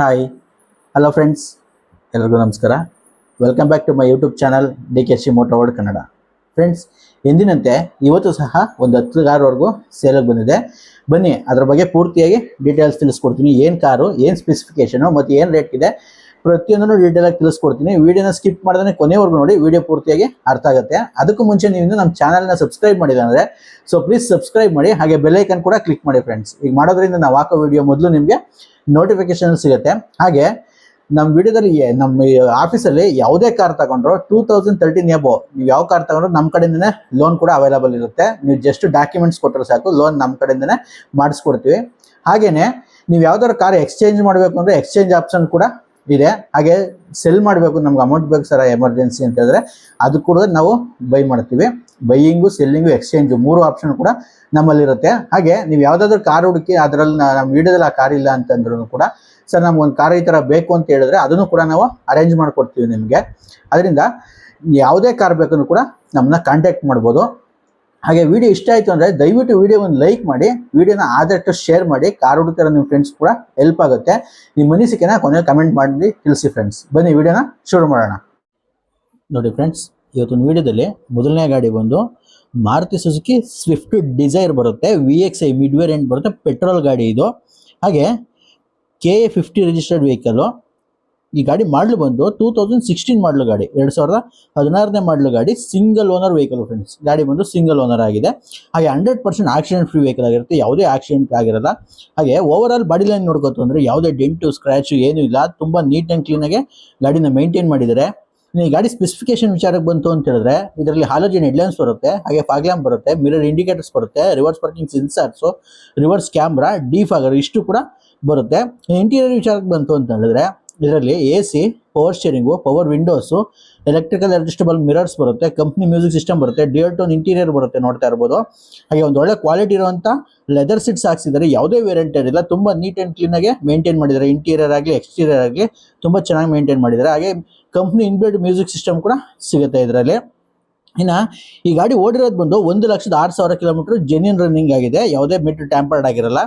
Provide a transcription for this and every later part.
Hi hello friends ಎಲ್ರಿಗೂ ನಮಸ್ಕಾರ. Welcome back to my YouTube channel D K C moto world Kannada friends ಎಂದಿನಂತೆ ಇವತ್ತು ಸಹ ಒಂದು ಹತ್ತು ಕಾರ್ವರೆಗೂ ಸೇಲಿಗೆ ಬಂದಿದೆ. ಬನ್ನಿ, ಅದ್ರ ಬಗ್ಗೆ ಪೂರ್ತಿಯಾಗಿ ಡೀಟೇಲ್ಸ್ ತಿಳಿಸ್ಕೊಡ್ತೀನಿ. ಏನು ಕಾರು, ಏನು ಸ್ಪೆಸಿಫಿಕೇಷನು ಮತ್ತು ಏನು ರೇಟ್ ಇದೆ. ಪ್ರತಿಯೊಂದನ್ನು ಡೀಟೇಲಾಗಿ ತಿಳಿಸ್ಕೊಡ್ತೀನಿ. ವಿಡಿಯೋನ ಸ್ಕಿಪ್ ಮಾಡಿದ್ರೆ ಕೊನೆವರೆಗೂ ನೋಡಿ, ವಿಡಿಯೋ ಪೂರ್ತಿಯಾಗಿ ಅರ್ಥ ಆಗುತ್ತೆ. ಅದಕ್ಕೂ ಮುಂಚೆ ನೀವು ನಮ್ಮ ಚಾನಲ್ನ ಸಬ್ಸ್ಕ್ರೈಬ್ ಮಾಡಿದ್ರೆ ಅಂದರೆ ಸೊ ಪ್ಲೀಸ್ ಸಬ್ಸ್ಕ್ರೈಬ್ ಮಾಡಿ, ಹಾಗೆ ಬೆಲ್ಲೈಕನ್ ಕೂಡ ಕ್ಲಿಕ್ ಮಾಡಿ ಫ್ರೆಂಡ್ಸ್ ಈಗ ಮಾಡೋದ್ರಿಂದ ನಾವು ಹಾಕೋ ವಿಡಿಯೋ ಮೊದಲು ನಿಮಗೆ ನೋಟಿಫಿಕೇಶನ್ ಸಿಗುತ್ತೆ. ಹಾಗೆ ನಮ್ಮ ವಿಡಿಯೋದಲ್ಲಿ ನಮ್ಮ ಆಫೀಸಲ್ಲಿ ಯಾವುದೇ ಕಾರ್ ತಗೊಂಡ್ರು ಟೂ ತೌಸಂಡ್ ತರ್ಟೀನ್ ಎಬೋ ನೀವು ಯಾವ ಕಾರ್ ತಗೊಂಡ್ರು ನಮ್ಮ ಕಡೆಯಿಂದನೇ ಲೋನ್ ಕೂಡ ಅವೈಲಬಲ್ ಇರುತ್ತೆ. ನೀವು ಜಸ್ಟ್ ಡಾಕ್ಯುಮೆಂಟ್ಸ್ ಕೊಟ್ಟರೆ ಸಾಕು ಲೋನ್ ನಮ್ಮ ಕಡೆಯಿಂದನೇ ಮಾಡಿಸ್ಕೊಡ್ತೀವಿ. ಹಾಗೆಯೇ ನೀವು ಯಾವ್ದಾದ್ರು ಕಾರ್ ಎಕ್ಸ್ಚೇಂಜ್ ಮಾಡಬೇಕು ಅಂದರೆ ಎಕ್ಸ್ಚೇಂಜ್ ಆಪ್ಷನ್ ಕೂಡ ಇದೆ. ಹಾಗೆ ಸೆಲ್ ಮಾಡಬೇಕು, ನಮ್ಗೆ ಅಮೌಂಟ್ ಬೇಕು ಸರ್ ಎಮರ್ಜೆನ್ಸಿ ಅಂತ ಹೇಳಿದ್ರೆ, ಅದು ಕೂಡ ನಾವು ಬೈ ಮಾಡ್ತೀವಿ. ಬೈಯಿಂಗು ಸೆಲ್ಲಿಂಗು ಎಕ್ಸ್ಚೇಂಜು ಮೂರು ಆಪ್ಷನ್ ಕೂಡ ನಮ್ಮಲ್ಲಿರುತ್ತೆ. ಹಾಗೆ ನೀವು ಯಾವುದಾದ್ರೂ ಕಾರ್ ಹುಡುಕಿ, ಅದರಲ್ಲಿ ನಮ್ಮ ವಿಡಿಯೋದಲ್ಲಿ ಆ ಕಾರ್ ಇಲ್ಲ ಅಂತಂದ್ರೂ ಕೂಡ ಸರ್ ನಮ್ಗೆ ಒಂದು ಕಾರ್ ಈ ಥರ ಬೇಕು ಅಂತ ಹೇಳಿದ್ರೆ ಅದನ್ನು ಕೂಡ ನಾವು ಅರೇಂಜ್ ಮಾಡಿಕೊಡ್ತೀವಿ ನಿಮಗೆ. ಅದರಿಂದ ಯಾವುದೇ ಕಾರ್ ಬೇಕಂದ್ರೂ ಕೂಡ ನಮ್ಮನ್ನ ಕಾಂಟ್ಯಾಕ್ಟ್ ಮಾಡ್ಬೋದು. ಹಾಗೆ ವಿಡಿಯೋ ಇಷ್ಟ ಆಯಿತು ಅಂದರೆ ದಯವಿಟ್ಟು ವಿಡಿಯೋ ಒಂದು ಲೈಕ್ ಮಾಡಿ, ವಿಡಿಯೋನ ಆದಷ್ಟು ಶೇರ್ ಮಾಡಿ, ಕಾರ್ ಹುಡುಕ್ತಿರೋ ನಿಮ್ಮ ಫ್ರೆಂಡ್ಸ್ ಕೂಡ ಹೆಲ್ಪ್ ಆಗುತ್ತೆ. ನಿಮ್ಮ ಅನಿಸಿಕೆನ ಕೊನೆ ಕಮೆಂಟ್ ಮಾಡಿ ತಿಳಿಸಿ ಫ್ರೆಂಡ್ಸ್ ಬನ್ನಿ, ವಿಡಿಯೋನ ಶುರು ಮಾಡೋಣ. ನೋಡಿ ಫ್ರೆಂಡ್ಸ್ ಇವತ್ತಿನ ವಿಡಿಯೋದಲ್ಲಿ ಮೊದಲನೇ ಗಾಡಿ ಬಂದು ಮಾರುತಿ ಸುಜುಕಿ ಸ್ವಿಫ್ಟ್ ಡಿಸೈರ್ ಬರುತ್ತೆ V X I mid variant ಬರುತ್ತೆ ಪೆಟ್ರೋಲ್ ಗಾಡಿ ಇದು. ಹಾಗೆ K A fifty registered vehicle ಈ ಗಾಡಿ ಮಾಡಲು ಬಂದು ಟೂ ತೌಸಂಡ್ ಸಿಕ್ಸ್ಟೀನ್ ಮಾಡಲು ಗಾಡಿ, ಎರಡು ಸಾವಿರದ ಹದಿನಾರನೇ ಮಾಡಲು ಗಾಡಿ ಸಿಂಗಲ್ ಓನರ್ ವೆಹಿಕಲ್ ಫ್ರೆಂಡ್ಸ್ ಗಾಡಿ ಬಂದು ಸಿಂಗಲ್ ಓನರ್ ಆಗಿದೆ. ಹಾಗೆ hundred percent accident free vehicle ಆಗಿರುತ್ತೆ, ಯಾವುದೇ ಆಕ್ಸಿಡೆಂಟ್ ಆಗಿರಲ್ಲ. ಹಾಗೆ ಓವರ್ ಆಲ್ ಬಾಡಿ ಲೈನ್ ನೋಡ್ಕೋತು ಅಂದರೆ ಯಾವುದೇ ಡೆಂಟು ಸ್ಕ್ರ್ಯಾಚು ಏನೂ ಇಲ್ಲ. ತುಂಬ ನೀಟ್ ಆ್ಯಂಡ್ ಕ್ಲೀನಾಗೆ ಗಾಡಿನ ಮೇಂಟೈನ್ ಮಾಡಿದ್ದಾರೆ. ಈ ಗಾಡಿ ಸ್ಪೆಸಿಫಿಕೇಶನ್ ವಿಚಾರಕ್ಕೆ ಬಂತು ಅಂತ ಹೇಳಿದ್ರೆ, ಇದರಲ್ಲಿ ಹಾಲೋಜಿನ್ ಹೆಡ್ಲೈನ್ಸ್ ಬರುತ್ತೆ, ಹಾಗೆ ಫಾಗ್ ಲ್ಯಾಂಪ್ ಬರುತ್ತೆ ಮಿರರ್ ಇಂಡಿಕೇಟರ್ಸ್ ಬರುತ್ತೆ reverse parking sensors reverse camera defogger ಇಷ್ಟು ಕೂಡ ಬರುತ್ತೆ. ಇಂಟೀರಿಯರ್ ವಿಚಾರಕ್ಕೆ ಬಂತು ಅಂತ ಹೇಳಿದ್ರೆ ಇದರಲ್ಲಿ A C power steering power windows electrical adjustable mirrors ಬರುತ್ತೆ ಕಂಪ್ನಿ ಮ್ಯೂಸಿಕ್ ಸಿಸ್ಟಮ್ ಬರುತ್ತೆ ಡಿಯರ್ ಟೋನ್ ಇಂಟೀರಿಯರ್ ಬರುತ್ತೆ ನೋಡ್ತಾ ಇರ್ಬೋದು. ಹಾಗೆ ಒಂದು ಒಳ್ಳೆ ಕ್ವಾಲಿಟಿ ಇರುವಂಥ ಲೆದರ್ ಸೀಟ್ಸ್ ಹಾಕ್ಸಿದ್ದಾರೆ. ಯಾವುದೇ ವೇರಿಯಂಟ್ ಇರಲಿಲ್ಲ ತುಂಬ ನೀಟ್ ಆ್ಯಂಡ್ ಕ್ಲೀನಾಗೆ ಮೇಂಟೈನ್ ಮಾಡಿದ್ದಾರೆ. ಇಂಟೀರಿಯರ್ ಆಗಲಿ ಎಕ್ಸ್ಟೀರಿಯರ್ ಆಗಲಿ ತುಂಬ ಚೆನ್ನಾಗಿ ಮೇಂಟೈನ್ ಮಾಡಿದ್ದಾರೆ. ಹಾಗೆ ಕಂಪ್ನಿ ಇನ್ಬಿಲ್ಡ್ ಮ್ಯೂಸಿಕ್ ಸಿಸ್ಟಮ್ ಕೂಡ ಸಿಗುತ್ತೆ ಇದರಲ್ಲಿ. ಇನ್ನು ಈ ಗಾಡಿ ಓಡಿರೋದು ಬಂದು ಒಂದು ಲಕ್ಷದ ಆರು ಸಾವಿರ ಕಿಲೋಮೀಟರ್ ಜೆನ್ಯೂನ್ ರನ್ನಿಂಗ್ ಆಗಿದೆ. ಯಾವುದೇ ಮೀಟರ್ ಟ್ಯಾಂಪರ್ಡ್ ಆಗಿರಲ್ಲ.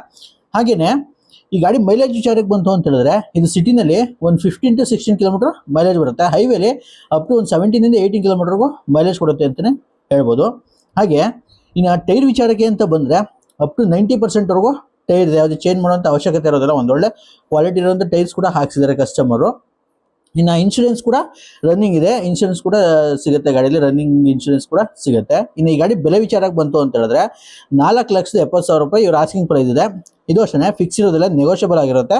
ಹಾಗೆಯೇ ಈ ಗಾಡಿ ಮೈಲೇಜ್ ವಿಚಾರಕ್ಕೆ ಬಂತು ಅಂತ ಹೇಳಿದ್ರೆ, ಇದು ಸಿಟಿನಲ್ಲಿ ಒಂದು fifteen to sixteen kilometre mileage ಬರುತ್ತೆ. ಹೈವೇಲಿ ಅಪ್ ಟು ಒಂದು ಸೆವೆಂಟೀನಿಂದ ಏಯ್ಟೀನ್ ಕಿಲೋಮೀಟರ್ಗೂ ಮೈಲೇಜ್ ಕೊಡುತ್ತೆ ಅಂತಲೇ ಹೇಳ್ಬೋದು. ಹಾಗೆ, ಇನ್ನು ಟೈರ್ ವಿಚಾರಕ್ಕೆ ಅಂತ ಬಂದರೆ ಅಪ್ ಟು ನೈಂಟಿ ಪರ್ಸೆಂಟ್ವರೆಗೂ ಟೈರ್ ಇದೆ. ಯಾವುದೇ ಚೇಂಜ್ ಮಾಡುವಂಥ ಅವಶ್ಯಕತೆ ಇರೋದಿಲ್ಲ. ಒಂದೊಳ್ಳೆ ಕ್ವಾಲಿಟಿ ಇರೋಂಥ ಟೈರ್ಸ್ ಕೂಡ ಹಾಕ್ಸಿದ್ದಾರೆ ಕಸ್ಟಮರು ಇನ್ನು ಇನ್ಶೂರೆನ್ಸ್ ಕೂಡ ರನ್ನಿಂಗ್ ಇದೆ. ಇನ್ಶೂರೆನ್ಸ್ ಕೂಡ ಸಿಗುತ್ತೆ ಗಾಡಿಯಲ್ಲಿ ರನ್ನಿಂಗ್ ಇನ್ಶೂರೆನ್ಸ್ ಕೂಡ ಸಿಗುತ್ತೆ. ಇನ್ನು ಈ ಗಾಡಿ ಬೆಲೆ ವಿಚಾರಕ್ಕೆ ಬಂತು ಅಂತ ಹೇಳಿದ್ರೆ ನಾಲ್ಕು ಲಕ್ಷದ ಎಪ್ಪತ್ತು ಸಾವಿರ ರೂಪಾಯಿ ಇವ್ರ ಆಸ್ಕಿಂಗ್ ಪ್ರೈಸ್ ಇದೆ. ಇದು ಅಷ್ಟೇ ಫಿಕ್ಸ್ ಇರೋದಿಲ್ಲ ನೆಗೋಷಿಯಬಲ್ ಆಗಿರುತ್ತೆ.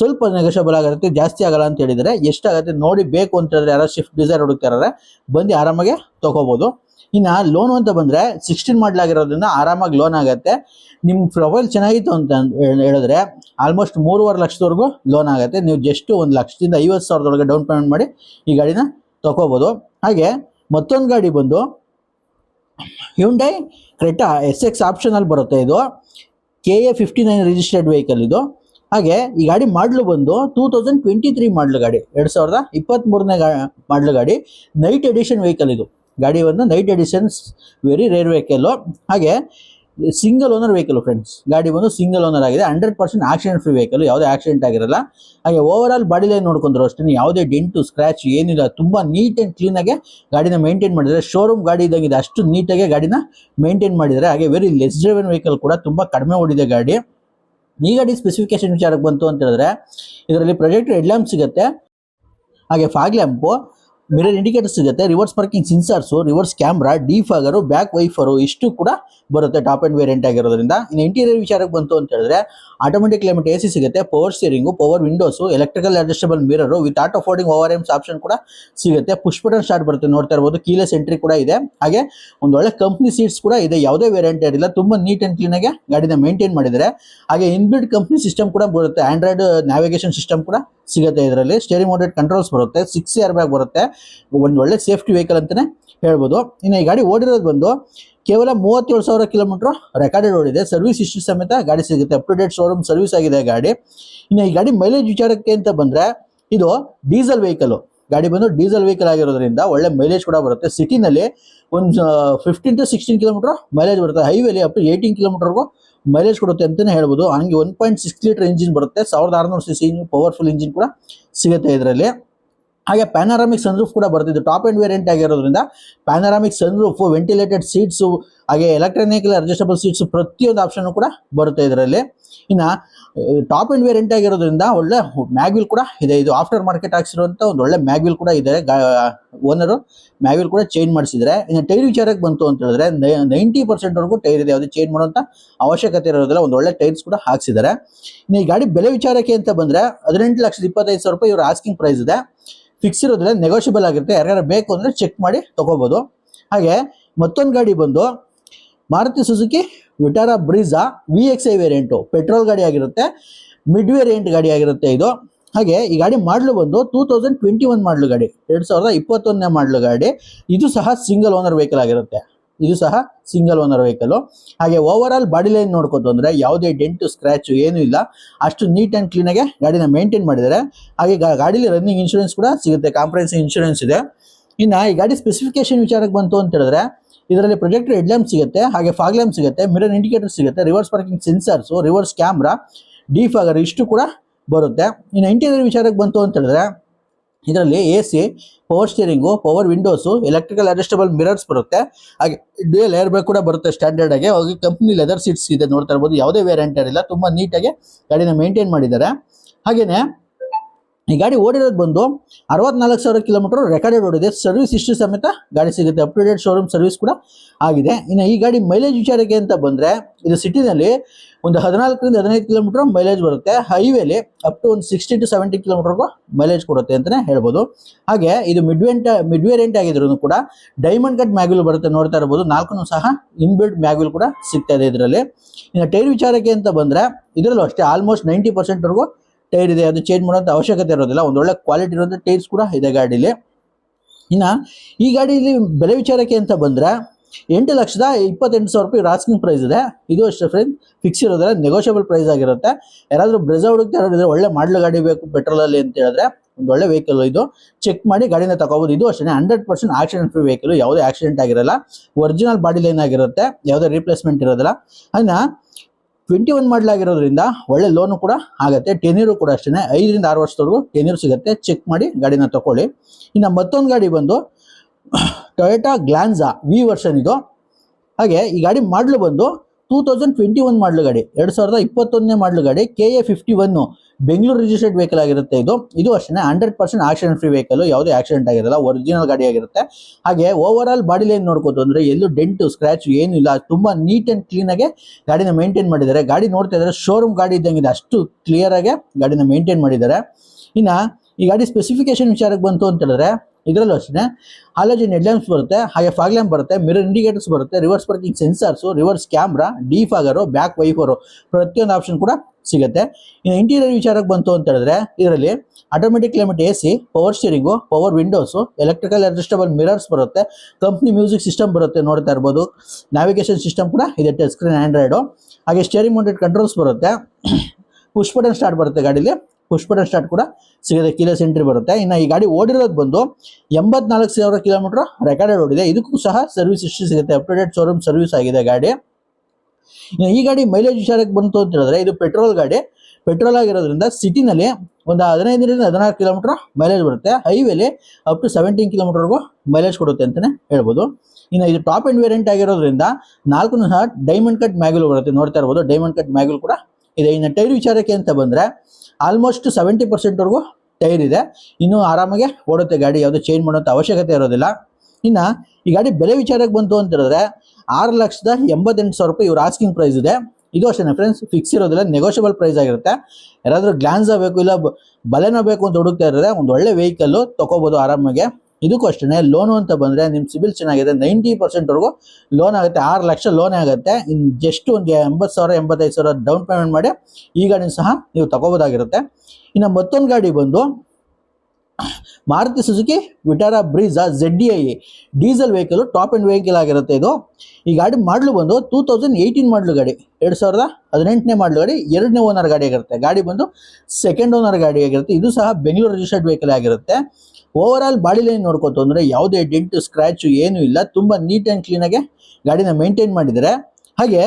ಸ್ವಲ್ಪ ನೆಗೋಷಿಯಬಲ್ ಆಗಿರುತ್ತೆ, ಜಾಸ್ತಿ ಆಗಲ್ಲ ಅಂತ ಹೇಳಿದರೆ ಎಷ್ಟಾಗುತ್ತೆ ನೋಡಿ ಬೇಕು ಅಂತ ಹೇಳಿದ್ರೆ ಯಾರೋ ಶಿಫ್ಟ್ ಡಿಸೈರ್ ಹುಡುಕ್ತಾರ ಬಂದು ಆರಾಮಾಗೆ ತೊಗೋಬೋದು. ಇನ್ನು ಲೋನು ಅಂತ ಬಂದರೆ ಸಿಕ್ಸ್ಟೀನ್ ಮಾಡಲಾಗಿರೋದ್ರಿಂದ ಆರಾಮಾಗಿ ಲೋನ್ ಆಗುತ್ತೆ. ನಿಮ್ಮ ಪ್ರೊಫೈಲ್ ಚೆನ್ನಾಗಿತ್ತು ಅಂತ ಹೇಳಿದ್ರೆ ಆಲ್ಮೋಸ್ಟ್ ಮೂರುವರೆ ಲಕ್ಷದವರೆಗೂ ಲೋನ್ ಆಗುತ್ತೆ. ನೀವು ಜಸ್ಟ್ ಒಂದು ಲಕ್ಷದಿಂದ ಐವತ್ತು ಸಾವಿರದೊಳಗೆ ಡೌನ್ ಪೇಮೆಂಟ್ ಮಾಡಿ ಈ ಗಾಡಿನ ತಗೋಬೋದು. ಹಾಗೆ ಮತ್ತೊಂದು ಗಾಡಿ ಬಂದು ಹ್ಯುಂಡೈ ಕ್ರೆಟಾ ಎಸ್ ಎಕ್ಸ್ ಆಪ್ಷನಲ್ಲಿ ಬರುತ್ತೆ ಇದು. K A fifty nine registered vehicle ಇದು. ಹಾಗೆ ಈ ಗಾಡಿ ಮಾಡಲು ಬಂದು ಟೂ ತೌಸಂಡ್ ಟ್ವೆಂಟಿ ತ್ರೀ ಮಾಡಲು ಗಾಡಿ. ಎರಡು ಸಾವಿರದ ಇಪ್ಪತ್ತ್ಮೂರನೇ ಗಾ ಮಾಡಲು ಗಾಡಿ. ನೈಟ್ ಎಡಿಷನ್ ವೆಹಿಕಲ್ ಇದು. ಗಾಡಿ ಒಂದು night editions very rare vehicle ಹಾಗೆ ಸಿಂಗಲ್ ಓನರ್ ವೆಹಿಕಲ್ ಫ್ರೆಂಡ್ಸ್ ಗಾಡಿ ಬಂದು ಸಿಂಗಲ್ ಓನರ್ ಆಗಿದೆ. Hundred percent accident free vehicle ಯಾವುದೇ ಆಕ್ಸಿಡೆಂಟ್ ಆಗಿರಲ್ಲ. ಹಾಗೆ ಓವರ್ ಆಲ್ ಬಾಡಿ ಲೈನ್ ನೋಡ್ಕೊಂಡ್ರು ಅಷ್ಟೇ, ಯಾವುದೇ ಡೆಂಟು ಸ್ಕ್ರ್ಯಾಚ್ ಏನಿಲ್ಲ. ತುಂಬ ನೀಟ್ ಆ್ಯಂಡ್ ಕ್ಲೀನಾಗೆ ಗಾಡಿನ ಮೇಂಟೈನ್ ಮಾಡಿದರೆ ಶೋರೂಮ್ ಗಾಡಿ ಇದ್ದಂಗಿದೆ. ಅಷ್ಟು ನೀಟಾಗಿ ಗಾಡಿನ ಮೇಂಟೈನ್ ಮಾಡಿದರೆ ಹಾಗೆ ವೆರಿ ಲೆಸ್ ಡ್ರೈವನ್ ವೆಹಿಕಲ್ ಕೂಡ ತುಂಬ ಕಡಿಮೆ ಓಡಿದೆ ಗಾಡಿ. ಈ ಗಾಡಿ ಸ್ಪೆಸಿಫಿಕೇಶನ್ ವಿಚಾರಕ್ಕೆ ಬಂತು ಅಂತ ಹೇಳಿದ್ರೆ, ಇದರಲ್ಲಿ ಪ್ರೊಜೆಕ್ಟ್ ಹೆಡ್ ಲ್ಯಾಂಪ್ ಸಿಗುತ್ತೆ. ಹಾಗೆ ಫಾಗ್ ಲ್ಯಾಂಪು ಮಿರರ್ ಇಂಡಿಕೇಟರ್ ಸಿಗುತ್ತೆ reverse parking sensors reverse camera defogger back wiper ಇಷ್ಟು ಕೂಡ ಬರುತ್ತೆ ಟಾಪ್ ಆ್ಯಂಡ್ ವೇರಿಯಂಟ್ ಆಗಿರೋದ್ರಿಂದ. ಇನ್ನು ಇಂಟೀರಿಯರ್ ವಿಚಾರಕ್ಕೆ ಬಂತು ಅಂತ ಹೇಳಿದ್ರೆ ಆಟೋಮೆಟಿಕ್ ಕ್ಲೈಮೇಟ್ ಎ ಸಿ ಸಿಗುತ್ತೆ power steering power windows electrical adjustable mirror with auto folding ORVMs option ಕೂಡ ಸಿಗುತ್ತೆ. ಪುಷ್ ಬಟನ್ ಸ್ಟಾರ್ಟ್ ಬರುತ್ತೆ, ನೋಡ್ತಾ ಇರ್ಬೋದು ಕೀಲೆಸ್ ಎಂಟ್ರಿ ಕೂಡ ಇದೆ. ಹಾಗೆ ಒಂದು ಒಳ್ಳೆ ಕಂಪ್ನಿ ಸೀಟ್ಸ್ ಕೂಡ ಇದೆ, ಯಾವುದೇ ವೇರಿಯಂಟ್ ಇರಲಿಲ್ಲ ತುಂಬ ನೀಟ್ ಆ್ಯಂಡ್ ಕ್ಲೀನಾಗಿ ಗಾಡಿನ ಮೇಂಟೈನ್ ಮಾಡಿದರೆ. ಹಾಗೆ ಇನ್ಬಿಲ್ಡ್ ಕಂಪ್ನಿ ಸಿಸ್ಟಮ್ ಕೂಡ ಬರುತ್ತೆ ಆಂಡ್ರಾಯ್ಡ್ ನ್ಯಾವಿಗೇಷನ್ ಸಿಸ್ಟಮ್ ಕೂಡ ಸಿಗುತ್ತೆ ಇದರಲ್ಲಿ. ಸ್ಟೇರಿಂಗ್ ಮೋಡೆಡ್ ಕಂಟ್ರೋಲ್ಸ್ ಬರುತ್ತೆ. ಸಿಕ್ಸ್ ಇಯರ್ ಬ್ಯಾಗ್ ಬರುತ್ತೆ. ಒಂದು ಒಳ್ಳೆ ಸೇಫ್ಟಿ ವೆಹಿಕಲ್ ಅಂತಲೇ ಹೇಳ್ಬೋದು. ಇನ್ನು ಈ ಗಾಡಿ ಓಡಿರೋದು ಬಂದು ಕೇವಲ ಮೂವತ್ತೇಳು ಸಾವಿರ ಕಿಲೋಮೀಟರ್ ರೆಕಾರ್ಡೆಡ್ ಓಡಿದೆ. ಸರ್ವಿಸ್ ಇಷ್ಟು ಸಮೇತ ಗಾಡಿ ಸಿಗುತ್ತೆ. Up to date showroom service ಆಗಿದೆ ಗಾಡಿ. ಇನ್ನು ಈ ಗಾಡಿ ಮೈಲೇಜ್ ವಿಚಾರಕ್ಕೆ ಅಂತ ಬಂದರೆ ಇದು ಡೀಸೆಲ್ ವೆಹಿಕಲ್ ಗಾಡಿ ಬಂದು ಡೀಸೆಲ್ ವೆಹಿಕಲ್ ಆಗಿರೋದ್ರಿಂದ ಒಳ್ಳೆ ಮೈಲೇಜ್ ಕೂಡ ಬರುತ್ತೆ. ಸಿಟಿನಲ್ಲಿ ಒಂದು fifteen to sixteen kilometre mileage ಬರುತ್ತೆ. ಹೈವೇಲಿ ಅಪ್ ಟು ಏಯ್ಟೀನ್ ಕಿಲೋಮೀಟರ್ಗೂ ಮೈಲೇಜ್ ಕೊಡುತ್ತೆ ಅಂತಲೇ ಹೇಳ್ಬೋದು. ಹಂಗೆ one point six litre engine ಬರುತ್ತೆ. ಸಾವಿರದ ಆರುನೂರು ಸಿ ಸಿ ಪವರ್ಫುಲ್ ಇಂಜಿನ್ ಕೂಡ ಸಿಗುತ್ತೆ ಇದರಲ್ಲಿ. ಹಾಗೆ ಪ್ಯಾನಾರಾಮಿಕ್ ಸನ್ರೂಫ್ ಕೂಡ ಬರ್ತಿದ್ದು ಟಾಪ್ ಆ್ಯಂಡ್ ವೇರಿಯಂಟ್ ಆಗಿರೋದ್ರಿಂದ ಪ್ಯಾನಾರಾಮಿಕ್ ಸನ್ರೂಫ್ ವೆಂಟಿಲೇಟೆಡ್ ಸೀಟ್ಸು ಹಾಗೆ ಎಲೆಕ್ಟ್ರಾನಿಕಲ್ ಅಡ್ಜಸ್ಟಬಲ್ ಸೀಟ್ಸ್ ಪ್ರತಿಯೊಂದು ಆಪ್ಷನ್ ಕೂಡ ಬರುತ್ತೆ ಇದರಲ್ಲಿ. ಇನ್ನು ಟಾಪ್ ಅಂಡ್ ವೇರಿಯಂಟ್ ಆಗಿರೋದ್ರಿಂದ ಒಳ್ಳೆ ಮ್ಯಾಗ್ವಿಲ್ ಕೂಡ ಇದೆ. ಇದು ಆಫ್ಟರ್ ಮಾರ್ಕೆಟ್ ಹಾಕ್ಸಿರುವಂಥ ಒಂದು ಒಳ್ಳೆ ಮ್ಯಾಗ್ವಿಲ್ ಕೂಡ ಇದೆ. ಓನರು ಮ್ಯಾಗ್ವಿಲ್ ಕೂಡ ಚೇಂಜ್ ಮಾಡಿಸಿದ್ರೆ, ಇನ್ನು ಟೈರ್ ವಿಚಾರಕ್ಕೆ ಬಂತು ಅಂತ ಹೇಳಿದ್ರೆ ನೈಂಟಿ ಪರ್ಸೆಂಟ್ವರೆಗೂ ಟೈರ್ ಇದೆ. ಯಾವುದೇ ಚೇಂಜ್ ಮಾಡುವಂಥ ಅವಶ್ಯಕತೆ ಇರೋದಿಲ್ಲ. ಒಂದು ಒಳ್ಳೆ ಟೈರ್ಸ್ ಕೂಡ ಹಾಕ್ಸಿದ್ದಾರೆ. ಇನ್ನು ಈ ಗಾಡಿ ಬೆಲೆ ವಿಚಾರಕ್ಕೆ ಅಂತ ಬಂದರೆ, ಹದಿನೆಂಟು ಲಕ್ಷದ ಇಪ್ಪತ್ತೈದು ಸಾವಿರ ರೂಪಾಯಿ ಇವರು ಆಸ್ಕಿಂಗ್ ಪ್ರೈಸ್ ಇದೆ. ಫಿಕ್ಸ್ ಇರೋದ್ರಿಂದ ನೆಗೋಷಿಯಬಲ್ ಆಗಿರುತ್ತೆ. ಯಾರ್ಯಾರು ಬೇಕು ಅಂದರೆ ಚೆಕ್ ಮಾಡಿ ತೊಗೋಬೋದು. ಹಾಗೆ ಮತ್ತೊಂದು ಗಾಡಿ ಬಂದು, Maruti Suzuki Vitara Brezza V X I variant petrol ಗಾಡಿ ಆಗಿರುತ್ತೆ ಮಿಡ್ ವೇರಿಯಂಟ್ ಗಾಡಿ ಆಗಿರುತ್ತೆ ಇದು. ಹಾಗೆ ಈ ಗಾಡಿ ಮಾಡಲು ಬಂದು ಟೂ ತೌಸಂಡ್ ಟ್ವೆಂಟಿ ಒನ್ ಮಾಡಲು ಗಾಡಿ, ಎರಡು ಸಾವಿರದ ಇಪ್ಪತ್ತೊಂದನೇ ಮಾಡಲು ಗಾಡಿ. ಇದು ಸಹ ಸಿಂಗಲ್ ಓನರ್ ವೆಹಿಕಲ್ ಆಗಿರುತ್ತೆ. ಇದು ಸಹ ಸಿಂಗಲ್ ಓನರ್ ವೆಹಿಕಲ್ ಹಾಗೆ ಓವರ್ ಆಲ್ ಬಾಡಿ ಲೈನ್ ನೋಡ್ಕೋತು ಅಂದರೆ ಯಾವುದೇ ಡೆಂಟು ಸ್ಕ್ರ್ಯಾಚು ಏನೂ ಇಲ್ಲ. ಅಷ್ಟು ನೀಟ್ ಆ್ಯಂಡ್ ಕ್ಲೀನಾಗೆ ಗಾಡಿನ ಮೇಂಟೈನ್ ಮಾಡಿದ್ದಾರೆ. ಹಾಗೆ ಗಾಡೀಲಿ ರನ್ನಿಂಗ್ ಇನ್ಶೂರೆನ್ಸ್ ಕೂಡ ಸಿಗುತ್ತೆ ಕಾಂಪ್ರಹೆನ್ಸಿವ್ ಇನ್ಶೂರೆನ್ಸ್ ಇದೆ. ಇನ್ನು ಈ ಗಾಡಿ ಸ್ಪೆಸಿಫಿಕೇಶನ್ ವಿಚಾರಕ್ಕೆ ಬಂತು ಅಂತ ಹೇಳಿದ್ರೆ ಇದರಲ್ಲಿ ಪ್ರೊಜೆಕ್ಟರ್ ಹೆಡ್ಲ್ಯಾಂಪ್ ಸಿಗುತ್ತೆ, ಹಾಗೆ ಫಾಗ್ ಲ್ಯಾಂಪ್ ಸಿಗುತ್ತೆ ಮಿರರ್ ಇಂಡಿಕೇಟರ್ ಸಿಗುತ್ತೆ reverse parking sensors reverse camera defogger ಇಷ್ಟು ಕೂಡ ಬರುತ್ತೆ. ಇನ್ನು ಇಂಟೀರಿಯರ್ ವಿಚಾರಕ್ಕೆ ಬಂತು ಅಂತ ಹೇಳಿದ್ರೆ, ಇದರಲ್ಲಿ A C power steering power windows electrical adjustable mirrors ಬರುತ್ತೆ. ಹಾಗೆ ಡ್ಯೂಯಲ್ ಏರ್ ಬ್ಯಾಗ್ ಕೂಡ ಬರುತ್ತೆ ಸ್ಟ್ಯಾಂಡರ್ಡ್ ಆಗಿ. ಹಾಗೆ ಕಂಪ್ನಿ ಲೆದರ್ ಸೀಟ್ಸ್ ಇದೆ ನೋಡ್ತಾ ಇರ್ಬೋದು. ಯಾವುದೇ ವೇರಿಯಂಟ್ ಇಲ್ಲ ತುಂಬ ನೀಟಾಗಿ ಗಾಡಿನ ಮೇಂಟೈನ್ ಮಾಡಿದ್ದಾರೆ. ಹಾಗೆಯೇ ಈ ಗಾಡಿ ಓಡಿರೋದು ಬಂದು ಅರವತ್ನಾಲ್ಕು ಸಾವಿರ ಕಿಲೋಮೀಟರ್ ರೆಕಾರ್ಡೆಡ್ ಓಡಿದೆ. ಸರ್ವಿಸ್ ಇಷ್ಟು ಸಮೇತ ಗಾಡಿ ಸಿಗುತ್ತೆ. Up to date showroom service ಕೂಡ ಆಗಿದೆ. ಇನ್ನು ಈ ಗಾಡಿ ಮೈಲೇಜ್ ವಿಚಾರಕ್ಕೆ ಅಂತ ಬಂದರೆ, ಇದು ಸಿಟಿನಲ್ಲಿ ಒಂದು ಹದಿನಾಲ್ಕರಿಂದ ಹದಿನೈದು ಕಿಲೋಮೀಟರ್ ಮೈಲೇಜ್ ಬರುತ್ತೆ. ಹೈವೇಲಿ ಅಪ್ ಟು ಒಂದು ಸಿಕ್ಸ್ಟಿ ಟು ಸೆವೆಂಟಿ ಕಿಲೋಮೀಟರ್ಗೂ ಮೈಲೇಜ್ ಕೊಡುತ್ತೆ ಅಂತಲೇ ಹೇಳ್ಬೋದು. ಹಾಗೆ ಇದು ಮಿಡ್ವೆಂಟ್ ಮಿಡ್ ವೇರಿಯಂಟ್ ಆಗಿದ್ರು ಕೂಡ ಡೈಮಂಡ್ ಕಟ್ ಮ್ಯಾಗ್ಯೂಲ್ ಬರುತ್ತೆ ನೋಡ್ತಾ ಇರ್ಬೋದು. ನಾಲ್ಕು ಸಹ ಇನ್ಬಿಲ್ಟ್ ಮ್ಯಾಗ್ಯೂಲ್ ಕೂಡ ಸಿಗ್ತಾ ಇದೆ ಇದರಲ್ಲಿ. ಇನ್ನು ಟೈರ್ ವಿಚಾರಕ್ಕೆ ಅಂತ ಬಂದರೆ, ಇದರಲ್ಲೂ ಅಷ್ಟೇ ಆಲ್ಮೋಸ್ಟ್ ನೈಂಟಿ ಪರ್ಸೆಂಟ್ವರೆಗೂ ಟೈರ್ ಇದೆ, ಅದು ಚೇಂಜ್ ಮಾಡುವಂಥ ಅವಶ್ಯಕತೆ ಇರೋದಿಲ್ಲ. ಒಂದೊಳ್ಳೆ ಕ್ವಾಲಿಟಿ ಇರುವಂಥ ಟೈರ್ಸ್ ಕೂಡ ಇದೆ ಗಾಡೀಲಿ. ಇನ್ನು ಈ ಗಾಡಿಯಲ್ಲಿ ಬೆಲೆ ವಿಚಾರಕ್ಕೆ ಅಂತ ಬಂದರೆ ಎಂಟು ಲಕ್ಷದ ಇಪ್ಪತ್ತೆಂಟು ಸಾವಿರ ರೂಪಾಯಿ ರಾಸ್ಕಿಂಗ್ ಪ್ರೈಸ್ ಇದೆ. ಇದು ಅಷ್ಟೇ ಫ್ರೆಂಡ್ ಫಿಕ್ಸ್ ಇರೋದ್ರೆ ನೆಗೋಷಿಯಬಲ್ ಪ್ರೈಸ್ ಆಗಿರುತ್ತೆ. ಯಾರಾದರೂ ಬ್ರೆಜಾ ಹುಡುಕ್ತಾ ಇರೋದಿದ್ರೆ ಒಳ್ಳೆ ಮಾಡಲು ಗಾಡಿ ಬೇಕು ಪೆಟ್ರೋಲಲ್ಲಿ ಅಂತ ಹೇಳಿದ್ರೆ ಒಂದು ಒಳ್ಳೆ ವೆಹಿಕಲ್ ಇದು. ಚೆಕ್ ಮಾಡಿ ಗಾಡಿನ ತಗೋಬೋದು. ಇದು ಅಷ್ಟೇ hundred percent accident free vehicle ಯಾವುದೇ ಆಕ್ಸಿಡೆಂಟ್ ಆಗಿರಲ್ಲ. ಒರಿಜಿನಲ್ ಬಾಡಿ ಲೈನ್ ಆಗಿರುತ್ತೆ, ಯಾವುದೇ ರೀಪ್ಲೇಸ್ಮೆಂಟ್ ಇರೋದಿಲ್ಲ. ಅದನ್ನ ಟ್ವೆಂಟಿ ಒನ್ ಮಾಡಲಾಗಿರೋದ್ರಿಂದ ಒಳ್ಳೆ ಲೋನು ಕೂಡ ಆಗುತ್ತೆ. ಟೆನ್ಯೂರು ಕೂಡ ಅಷ್ಟೇ ಐದರಿಂದ ಆರು ವರ್ಷದವರೆಗೂ ಟೆನ್ಯೂರ್ ಸಿಗುತ್ತೆ. ಚೆಕ್ ಮಾಡಿ ಗಾಡಿನ ತಗೊಳ್ಳಿ ಇನ್ನು ಮತ್ತೊಂದು ಗಾಡಿ ಬಂದು ಟೊಯೋಟಾ ಗ್ಲಾನ್ಸಾ ವಿ ವರ್ಷನ್ ಇದು. ಹಾಗೆ ಈ ಗಾಡಿ ಮಾಡಲು ಬಂದು ಟೂ ತೌಸಂಡ್ ಟ್ವೆಂಟಿ ಒನ್ ಮಾಡಲು ಗಾಡಿ. ಎರಡು ಸಾವಿರದ ಇಪ್ಪತ್ತೊಂದನೇ ಮಾಡಲು ಗಾಡಿ. K A fifty one Bengaluru registered vehicle ಆಗಿರುತ್ತೆ ಇದು. ಇದು ಅಷ್ಟೇ hundred percent accident free vehicle ಯಾವುದೇ ಆಕ್ಸಿಡೆಂಟ್ ಆಗಿರಲ್ಲ ಒರಿಜಿನಲ್ ಗಾಡಿ ಆಗಿರುತ್ತೆ. ಹಾಗೆ ಓವರ್ ಆಲ್ ಬಾಡಿ ಲೈನ್ ನೋಡ್ಕೋತು ಅಂದ್ರೆ ಎಲ್ಲೂ ಡೆಂಟು ಸ್ಕ್ರಾಚ್ ಏನೂ ಇಲ್ಲ. ತುಂಬಾ ನೀಟ್ ಅಂಡ್ ಕ್ಲೀನ್ ಆಗಿ ಗಾಡಿನ ಮೇಂಟೈನ್ ಮಾಡಿದ್ದಾರೆ. ಗಾಡಿ ನೋಡ್ತಾ ಇದ್ದಾರೆ ಶೋರೂಮ್ ಗಾಡಿ ಇದ್ದಂಗಿದೆ ಅಷ್ಟು ಕ್ಲಿಯರ್ ಆಗಿ ಗಾಡಿನ ಮೇಂಟೈನ್ ಮಾಡಿದ್ದಾರೆ. ಇನ್ನ ಈ ಗಾಡಿ ಸ್ಪೆಸಿಫಿಕೇಶನ್ ವಿಚಾರಕ್ಕೆ ಬಂತು ಅಂತ ಹೇಳಿದ್ರೆ ಇದರಲ್ಲೂ ಅಷ್ಟೇ ಹಾಲೋಜಿನ್ ಹೆಡ್ಲ್ಯಾಂಪ್ಸ್ ಬರುತ್ತೆ ಹಾಗೆ ಫಾಗ್ ಲ್ಯಾಂಪ್ ಬರುತ್ತೆ ಮಿರರ್ ಇಂಡಿಕೇಟರ್ಸ್ ಬರುತ್ತೆ reverse parking sensors reverse camera defogger back wiper ಪ್ರತಿಯೊಂದು ಆಪ್ಷನ್ ಕೂಡ ಸಿಗುತ್ತೆ. ಇನ್ನು ಇಂಟೀರಿಯರ್ ವಿಚಾರಕ್ಕೆ ಬಂತು ಅಂತ ಹೇಳಿದ್ರೆ, ಇದರಲ್ಲಿ automatic climate A C power steering power windows electrical adjustable mirrors ಬರುತ್ತೆ ಕಂಪ್ನಿ ಮ್ಯೂಸಿಕ್ ಸಿಸ್ಟಮ್ ಬರುತ್ತೆ ನೋಡ್ತಾ ಇರ್ಬೋದು. ನ್ಯಾವಿಗೇಷನ್ ಸಿಸ್ಟಮ್ ಕೂಡ ಇದೆ ಟಚ್ ಸ್ಕ್ರೀನ್ ಆ್ಯಂಡ್ರಾಯ್ಡು ಹಾಗೆ ಸ್ಟೇರಿಂಗ್ ಮೌಂಟೆಡ್ ಕಂಟ್ರೋಲ್ಸ್ ಬರುತ್ತೆ. ಪುಷ್ ಬಟನ್ ಸ್ಟಾರ್ಟ್ ಬರುತ್ತೆ ಗಾಡೀಲಿ. ಪುಷ್ ಸ್ಟಾರ್ಟ್ ಕೂಡ ಸಿಗುತ್ತೆ. ಕಿಲೋ ಸೆಂಟ್ರಿ ಬರುತ್ತೆ. ಇನ್ನು ಈ ಗಾಡಿ ಓಡಿರೋದು ಬಂದು ಎಂಬತ್ನಾಲ್ಕು ಸಾವಿರ ಕಿಲೋಮೀಟರ್ ರೆಕಾರ್ಡೆಡ್ ಓಡಿದೆ. ಇದಕ್ಕೂ ಸಹ ಸರ್ವಿಸ್ ಇಷ್ಟು ಸಿಗುತ್ತೆ. Up to date showroom service ಆಗಿದೆ ಗಾಡಿ. ಈ ಗಾಡಿ ಮೈಲೇಜ್ ವಿಚಾರಕ್ಕೆ ಬಂತು ಅಂತ ಹೇಳಿದ್ರೆ ಇದು ಪೆಟ್ರೋಲ್ ಗಾಡಿ. ಪೆಟ್ರೋಲ್ ಆಗಿರೋದ್ರಿಂದ ಸಿಟಿನಲ್ಲಿ ಒಂದು ಹದಿನೈದರಿಂದ ಹದಿನಾರು ಕಿಲೋಮೀಟರ್ ಮೈಲೇಜ್ ಬರುತ್ತೆ. ಹೈವೇಲಿ ಅಪ್ ಟು ಸೆವೆಂಟೀನ್ ಕಿಲೋಮೀಟರ್ಗೂ ಮೈಲೇಜ್ ಕೊಡುತ್ತೆ ಅಂತಲೇ ಹೇಳ್ಬೋದು. ಇನ್ನು ಇದು ಟಾಪ್ ಅಂಡ್ ವೇರಿಯಂಟ್ ಆಗಿರೋದ್ರಿಂದ ನಾಲ್ಕು ಸಹ ಡೈಮಂಡ್ ಕಟ್ ಮ್ಯಾಗ್ಯೂಲ್ ಬರುತ್ತೆ. ನೋಡ್ತಾ ಇರ್ಬೋದು ಡೈಮಂಡ್ ಕಟ್ ಮ್ಯಾಗ್ಯೂಲ್ ಕೂಡ ಇದೆ. ಇನ್ನು ಟೈರ್ ವಿಚಾರಕ್ಕೆ ಅಂತ ಬಂದರೆ ಆಲ್ಮೋಸ್ಟ್ ಸೆವೆಂಟಿ ಪರ್ಸೆಂಟ್ವರೆಗೂ ಟೈರ್ ಇದೆ. ಇನ್ನೂ ಆರಾಮಾಗೆ ಓಡುತ್ತೆ ಗಾಡಿ, ಯಾವುದೋ ಚೇಂಜ್ ಮಾಡೋಂಥ ಅವಶ್ಯಕತೆ ಇರೋದಿಲ್ಲ. ಇನ್ನು ಈ ಗಾಡಿ ಬೆಲೆ ವಿಚಾರಕ್ಕೆ ಬಂತು ಅಂತ ಹೇಳಿದ್ರೆ ಆರು ಲಕ್ಷದ ಎಂಬತ್ತೆಂಟು ಸಾವಿರ ರೂಪಾಯಿ ಇವ್ರ ಆಸ್ಕಿಂಗ್ ಪ್ರೈಸ್ ಇದೆ. ಇದು ಅಷ್ಟೇ ಫ್ರೆಂಡ್ಸ್ ಫಿಕ್ಸ್ ಇರೋದಿಲ್ಲ ನೆಗೋಷಿಯಬಲ್ ಪ್ರೈಸ್ ಆಗಿರುತ್ತೆ. ಯಾರಾದರೂ ಗ್ಲಾನ್ಸ್ ಬೇಕು ಇಲ್ಲ ಬಲೆನೋ ಬೇಕು ಅಂತ ಹುಡುಕ್ತಾ ಇದ್ರೆ ಒಂದು ಒಳ್ಳೆ ವೆಹಿಕಲ್ಲು ತೊಗೋಬೋದು ಆರಾಮಾಗಿ. ಇದಕ್ಕೂ ಅಷ್ಟೇ ಲೋನು ಅಂತ ಬಂದರೆ ನಿಮ್ಮ ಸಿಬಿಲ್ ಚೆನ್ನಾಗಿದೆ ನೈಂಟಿ ಪರ್ಸೆಂಟ್ವರೆಗೂ ಲೋನ್ ಆಗುತ್ತೆ, ಆರು ಲಕ್ಷ ಲೋನ್ ಆಗುತ್ತೆ. ಇನ್ನು ಜಸ್ಟ್ ಒಂದು ಎಂಬತ್ತು ಸಾವಿರ, ಎಂಬತ್ತೈದು ಸಾವಿರ ಡೌನ್ ಪೇಮೆಂಟ್ ಮಾಡಿ, ಈ ಗಾಡಿನ ಸಹ ನೀವು ತಗೋಬೋದಾಗಿರುತ್ತೆ. ಇನ್ನು ಮತ್ತೊಂದು ಗಾಡಿ ಬಂದು Maruti Suzuki, Vitara Brezza Z D I diesel vehicle top end vehicle ಆಗಿರುತ್ತೆ ಇದು. ಈ ಗಾಡಿ ಮಾಡಲು ಬಂದು ಟೂ ತೌಸಂಡ್ ಏಯ್ಟೀನ್ ಮಾಡಲು ಗಾಡಿ. ಎರಡು ಸಾವಿರದ ಹದಿನೆಂಟನೇ ಮಾಡಲು ಗಾಡಿ. ಎರಡನೇ ಓನರ್ ಗಾಡಿ ಆಗಿರುತ್ತೆ. ಗಾಡಿ ಬಂದು ಸೆಕೆಂಡ್ ಓನರ್ ಗಾಡಿ ಆಗಿರುತ್ತೆ. ಇದು ಸಹ ಬೆಂಗಳೂರು ರಿಜಿಸ್ಟರ್ಡ್ ವೆಹಿಕಲ್ ಆಗಿರುತ್ತೆ. ಓವರ್ ಆಲ್ ಬಾಡಿ ಲೈನ್ ನೋಡ್ಕೋತು ಅಂದರೆ ಯಾವುದೇ ಡೆಂಟ್ ಸ್ಕ್ರ್ಯಾಚು ಏನೂ ಇಲ್ಲ. ತುಂಬ ನೀಟ್ ಆ್ಯಂಡ್ ಕ್ಲೀನಾಗಿ ಗಾಡಿನ ಮೇಂಟೈನ್ ಮಾಡಿದರೆ ಹಾಗೆ,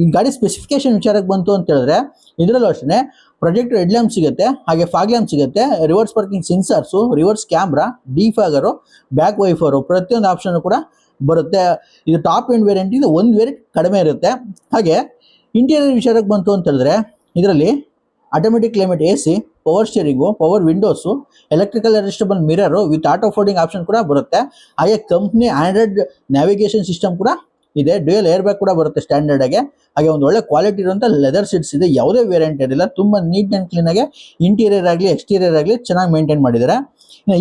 ಈ ಗಾಡಿ ಸ್ಪೆಸಿಫಿಕೇಶನ್ ವಿಚಾರಕ್ಕೆ ಬಂತು ಅಂತ ಹೇಳಿದ್ರೆ, ಇದರಲ್ಲೂ ಅಷ್ಟೇ ಪ್ರೊಜೆಕ್ಟರ್ ಹೆಡ್ ಲ್ಯಾಂಪ್ ಸಿಗುತ್ತೆ, ಹಾಗೆ ಫಾಗ್ ಲ್ಯಾಂಪ್ ಸಿಗುತ್ತೆ, reverse parking sensors, reverse camera, defogger, back wiper, ಪ್ರತಿಯೊಂದು ಆಪ್ಷನ್ ಕೂಡ ಬರುತ್ತೆ. ಇದು ಟಾಪ್ ಎಂಡ್ ವೇರಿಯಂಟ್, ಇದು ಒಂದು ವೇರಿಯಂಟ್ ಕಡಿಮೆ ಇರುತ್ತೆ. ಹಾಗೆ ಇಂಟೀರಿಯರ್ ವಿಚಾರಕ್ಕೆ ಬಂತು ಅಂತ ಹೇಳಿದ್ರೆ, ಇದರಲ್ಲಿ automatic climate A C power steering power windows electrical adjustable mirror with auto folding option ಕೂಡ ಬರುತ್ತೆ. ಹಾಗೆ ಕಂಪ್ನಿ ಆಂಡ್ರಾಯ್ಡ್ ನ್ಯಾವಿಗೇಷನ್ ಸಿಸ್ಟಮ್ ಕೂಡ ಇದೆ. ಡ್ಯೂಯಲ್ ಏರ್ ಬ್ಯಾಗ್ ಕೂಡ ಬರುತ್ತೆ ಸ್ಟ್ಯಾಂಡರ್ಡ್ ಆಗಿ. ಹಾಗೆ ಒಂದು ಒಳ್ಳೆ ಕ್ವಾಲಿಟಿ ಇರುವಂಥ ಲೆದರ್ ಸೀಟ್ಸ್ ಇದೆ. ಯಾವುದೇ ವೇರಿಯಂಟ್ ಇರಲಿಲ್ಲ ತುಂಬ ನೀಟ್ ಆ್ಯಂಡ್ ಕ್ಲೀನ್ ಆಗಿ ಇಂಟೀರಿಯರ್ ಆಗಲಿ ಎಕ್ಸ್ಟೀರಿಯರ್ ಆಗಲಿ ಚೆನ್ನಾಗಿ ಮೇಂಟೈನ್ ಮಾಡಿದ್ದಾರೆ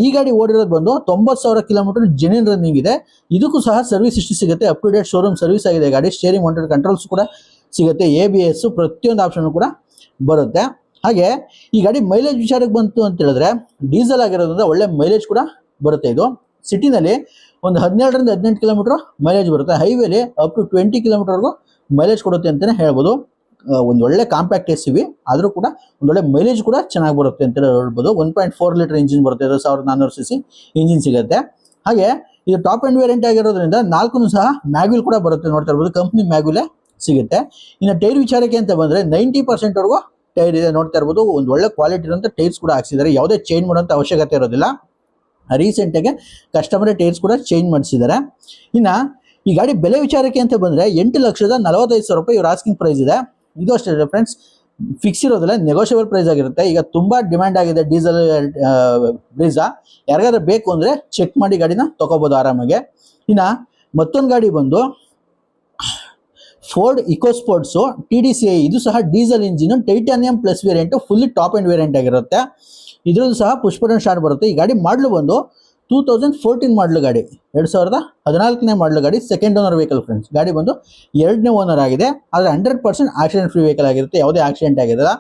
ಈ ಗಾಡಿ ಓಡಿರೋದು ಬಂದು ತೊಂಬತ್ತು ಸಾವಿರ ಕಿಲೋಮೀಟರ್ ಜೆನ್ಯನ್ ರನ್ನಿಂಗ್ ಇದೆ. ಇದಕ್ಕೂ ಸಹ ಸರ್ವಿಸ್ ಇಷ್ಟು ಸಿಗುತ್ತೆ. Up to date showroom service ಆಗಿದೆ. ಗಾಡಿ ಸ್ಟೇರಿಂಗ್ ಮೌಂಟೆಡ್ ಕಂಟ್ರೋಲ್ಸ್ ಕೂಡ ಸಿಗುತ್ತೆ. ಎ ಬಿ ಎಸ್ ಪ್ರತಿಯೊಂದು ಆಪ್ಷನ್ ಕೂಡ ಬರುತ್ತೆ. ಹಾಗೆ ಈ ಗಾಡಿ ಮೈಲೇಜ್ ವಿಚಾರಕ್ಕೆ ಬಂತು ಅಂತ ಹೇಳಿದ್ರೆ ಡೀಸೆಲ್ ಆಗಿರೋದ್ರಿಂದ ಒಳ್ಳೆ ಮೈಲೇಜ್ ಕೂಡ ಬರುತ್ತೆ ಇದು. ಸಿಟಿನಲ್ಲಿ ಒಂದು ಹದಿನೇಳರಿಂದ ಹದಿನೆಂಟು ಕಿಲೋಮೀಟರ್ ಮೈಲೇಜ್ ಬರುತ್ತೆ. ಹೈವೇಲಿ ಅಪ್ ಟು ಟ್ವೆಂಟಿ ಕಿಲೋಮೀಟರ್ವರೆಗೂ ಮೈಲೇಜ್ ಕೊಡುತ್ತೆ ಅಂತಲೇ ಹೇಳ್ಬೋದು. ಒಂದು ಒಳ್ಳೆ ಕಾಂಪ್ಯಾಕ್ಟ್ ಎಸ್ ವಿ ಆದರೂ ಕೂಡ ಒಂದೊಳ್ಳೆ ಮೈಲೇಜ್ ಕೂಡ ಚೆನ್ನಾಗಿ ಬರುತ್ತೆ ಅಂತ ಹೇಳ್ಬೋದು. One point four litre engine ಬರುತ್ತೆ ಎರಡು ಸಾವಿರದ ನಾನ್ನೂರು ಸಿ ಸಿ ಇಂಜಿನ್ ಸಿಗುತ್ತೆ. ಹಾಗೆ ಇದು ಟಾಪ್ ಆ್ಯಂಡ್ ವೇರಿಯಂಟ್ ಆಗಿರೋದ್ರಿಂದ ನಾಲ್ಕು ಸಹ ಮ್ಯಾಗ್ವಿಲ್ ಕೂಡ ಬರುತ್ತೆ ನೋಡ್ತಾ ಇರ್ಬೋದು. ಕಂಪ್ನಿ ಮ್ಯಾಗ್ವಿಲೇ ಸಿಗುತ್ತೆ. ಇನ್ನು ಟೈರ್ ವಿಚಾರಕ್ಕೆ ಅಂತ ಬಂದರೆ ನೈಂಟಿ ಪರ್ಸೆಂಟ್ವರೆಗೂ ಟೈರ್ ಇದೆ ನೋಡ್ತಾ ಇರ್ಬೋದು. ಒಂದು ಒಳ್ಳೆ ಕ್ವಾಲಿಟಿ ಇರುವಂಥ ಟೈರ್ಸ್ ಕೂಡ ಹಾಕ್ಸಿದ್ದಾರೆ. ಯಾವುದೇ ಚೇಂಜ್ ಮಾಡೋಂಥ ಅವಶ್ಯಕತೆ ಇರೋದಿಲ್ಲ. ರೀಸೆಂಟಾಗಿ ಕಸ್ಟಮರ್ ಟೇರ್ಸ್ ಕೂಡ ಚೇಂಜ್ ಮಾಡಿಸಿದ್ದಾರೆ ಇನ್ನು ಈ ಗಾಡಿ ಬೆಲೆ ವಿಚಾರಕ್ಕೆ ಅಂತ ಬಂದರೆ ಎಂಟು ಲಕ್ಷದ ನಲವತ್ತೈದು ಸಾವಿರ ರೂಪಾಯಿ ಇವ್ರ ಆಸ್ಕಿಂಗ್ ಪ್ರೈಸ್ ಇದೆ. ಇದು ಅಷ್ಟೇ ಫ್ರೆಂಡ್ಸ್ ಫಿಕ್ಸ್ ಇರೋದಿಲ್ಲ ನೆಗೋಷಿಯಬಲ್ ಪ್ರೈಸ್ ಆಗಿರುತ್ತೆ. ಈಗ ತುಂಬ ಡಿಮ್ಯಾಂಡ್ ಆಗಿದೆ ಡೀಸೆಲ್ ಬ್ರೀಸಾ ಯಾರಿಗಾದ್ರೂ ಬೇಕು ಅಂದರೆ ಚೆಕ್ ಮಾಡಿ ಗಾಡಿನ ತೊಗೋಬೋದು ಆರಾಮಾಗೆ. ಇನ್ನು ಮತ್ತೊಂದು ಗಾಡಿ ಬಂದು Ford EcoSports T D C I ಇದು ಸಹ diesel engine titanium plus variant fully top end variant ಆಗಿರುತ್ತೆ. ಇದ್ರದ್ದು ಸಹ ಪುಷ್ಪಟನ್ ಸ್ಟಾರ್ಟ್ ಬರುತ್ತೆ. ಈ ಗಾಡಿ ಮಾಡಲು ಬಂದು ಟೂ ತೌಸಂಡ್ ಫೋರ್ಟೀನ್ ಮಾಡಲು ಗಾಡಿ. ಎರಡು ಸಾವಿರದ ಹದಿನಾಲ್ಕನೇ ಮಾಡಲು ಗಾಡಿ ಸೆಕೆಂಡ್ ಓನರ್ ವೆಹಿಕಲ್ ಫ್ರೆಂಡ್ಸ್ ಗಾಡಿ ಬಂದು ಎರಡನೇ ಓನರ್ ಆಗಿದೆ. ಆದರೆ hundred percent accident free vehicle ಆಗಿರುತ್ತೆ. ಯಾವುದೇ ಆಕ್ಸಿಡೆಂಟ್ ಆಗಿರಲ್ಲ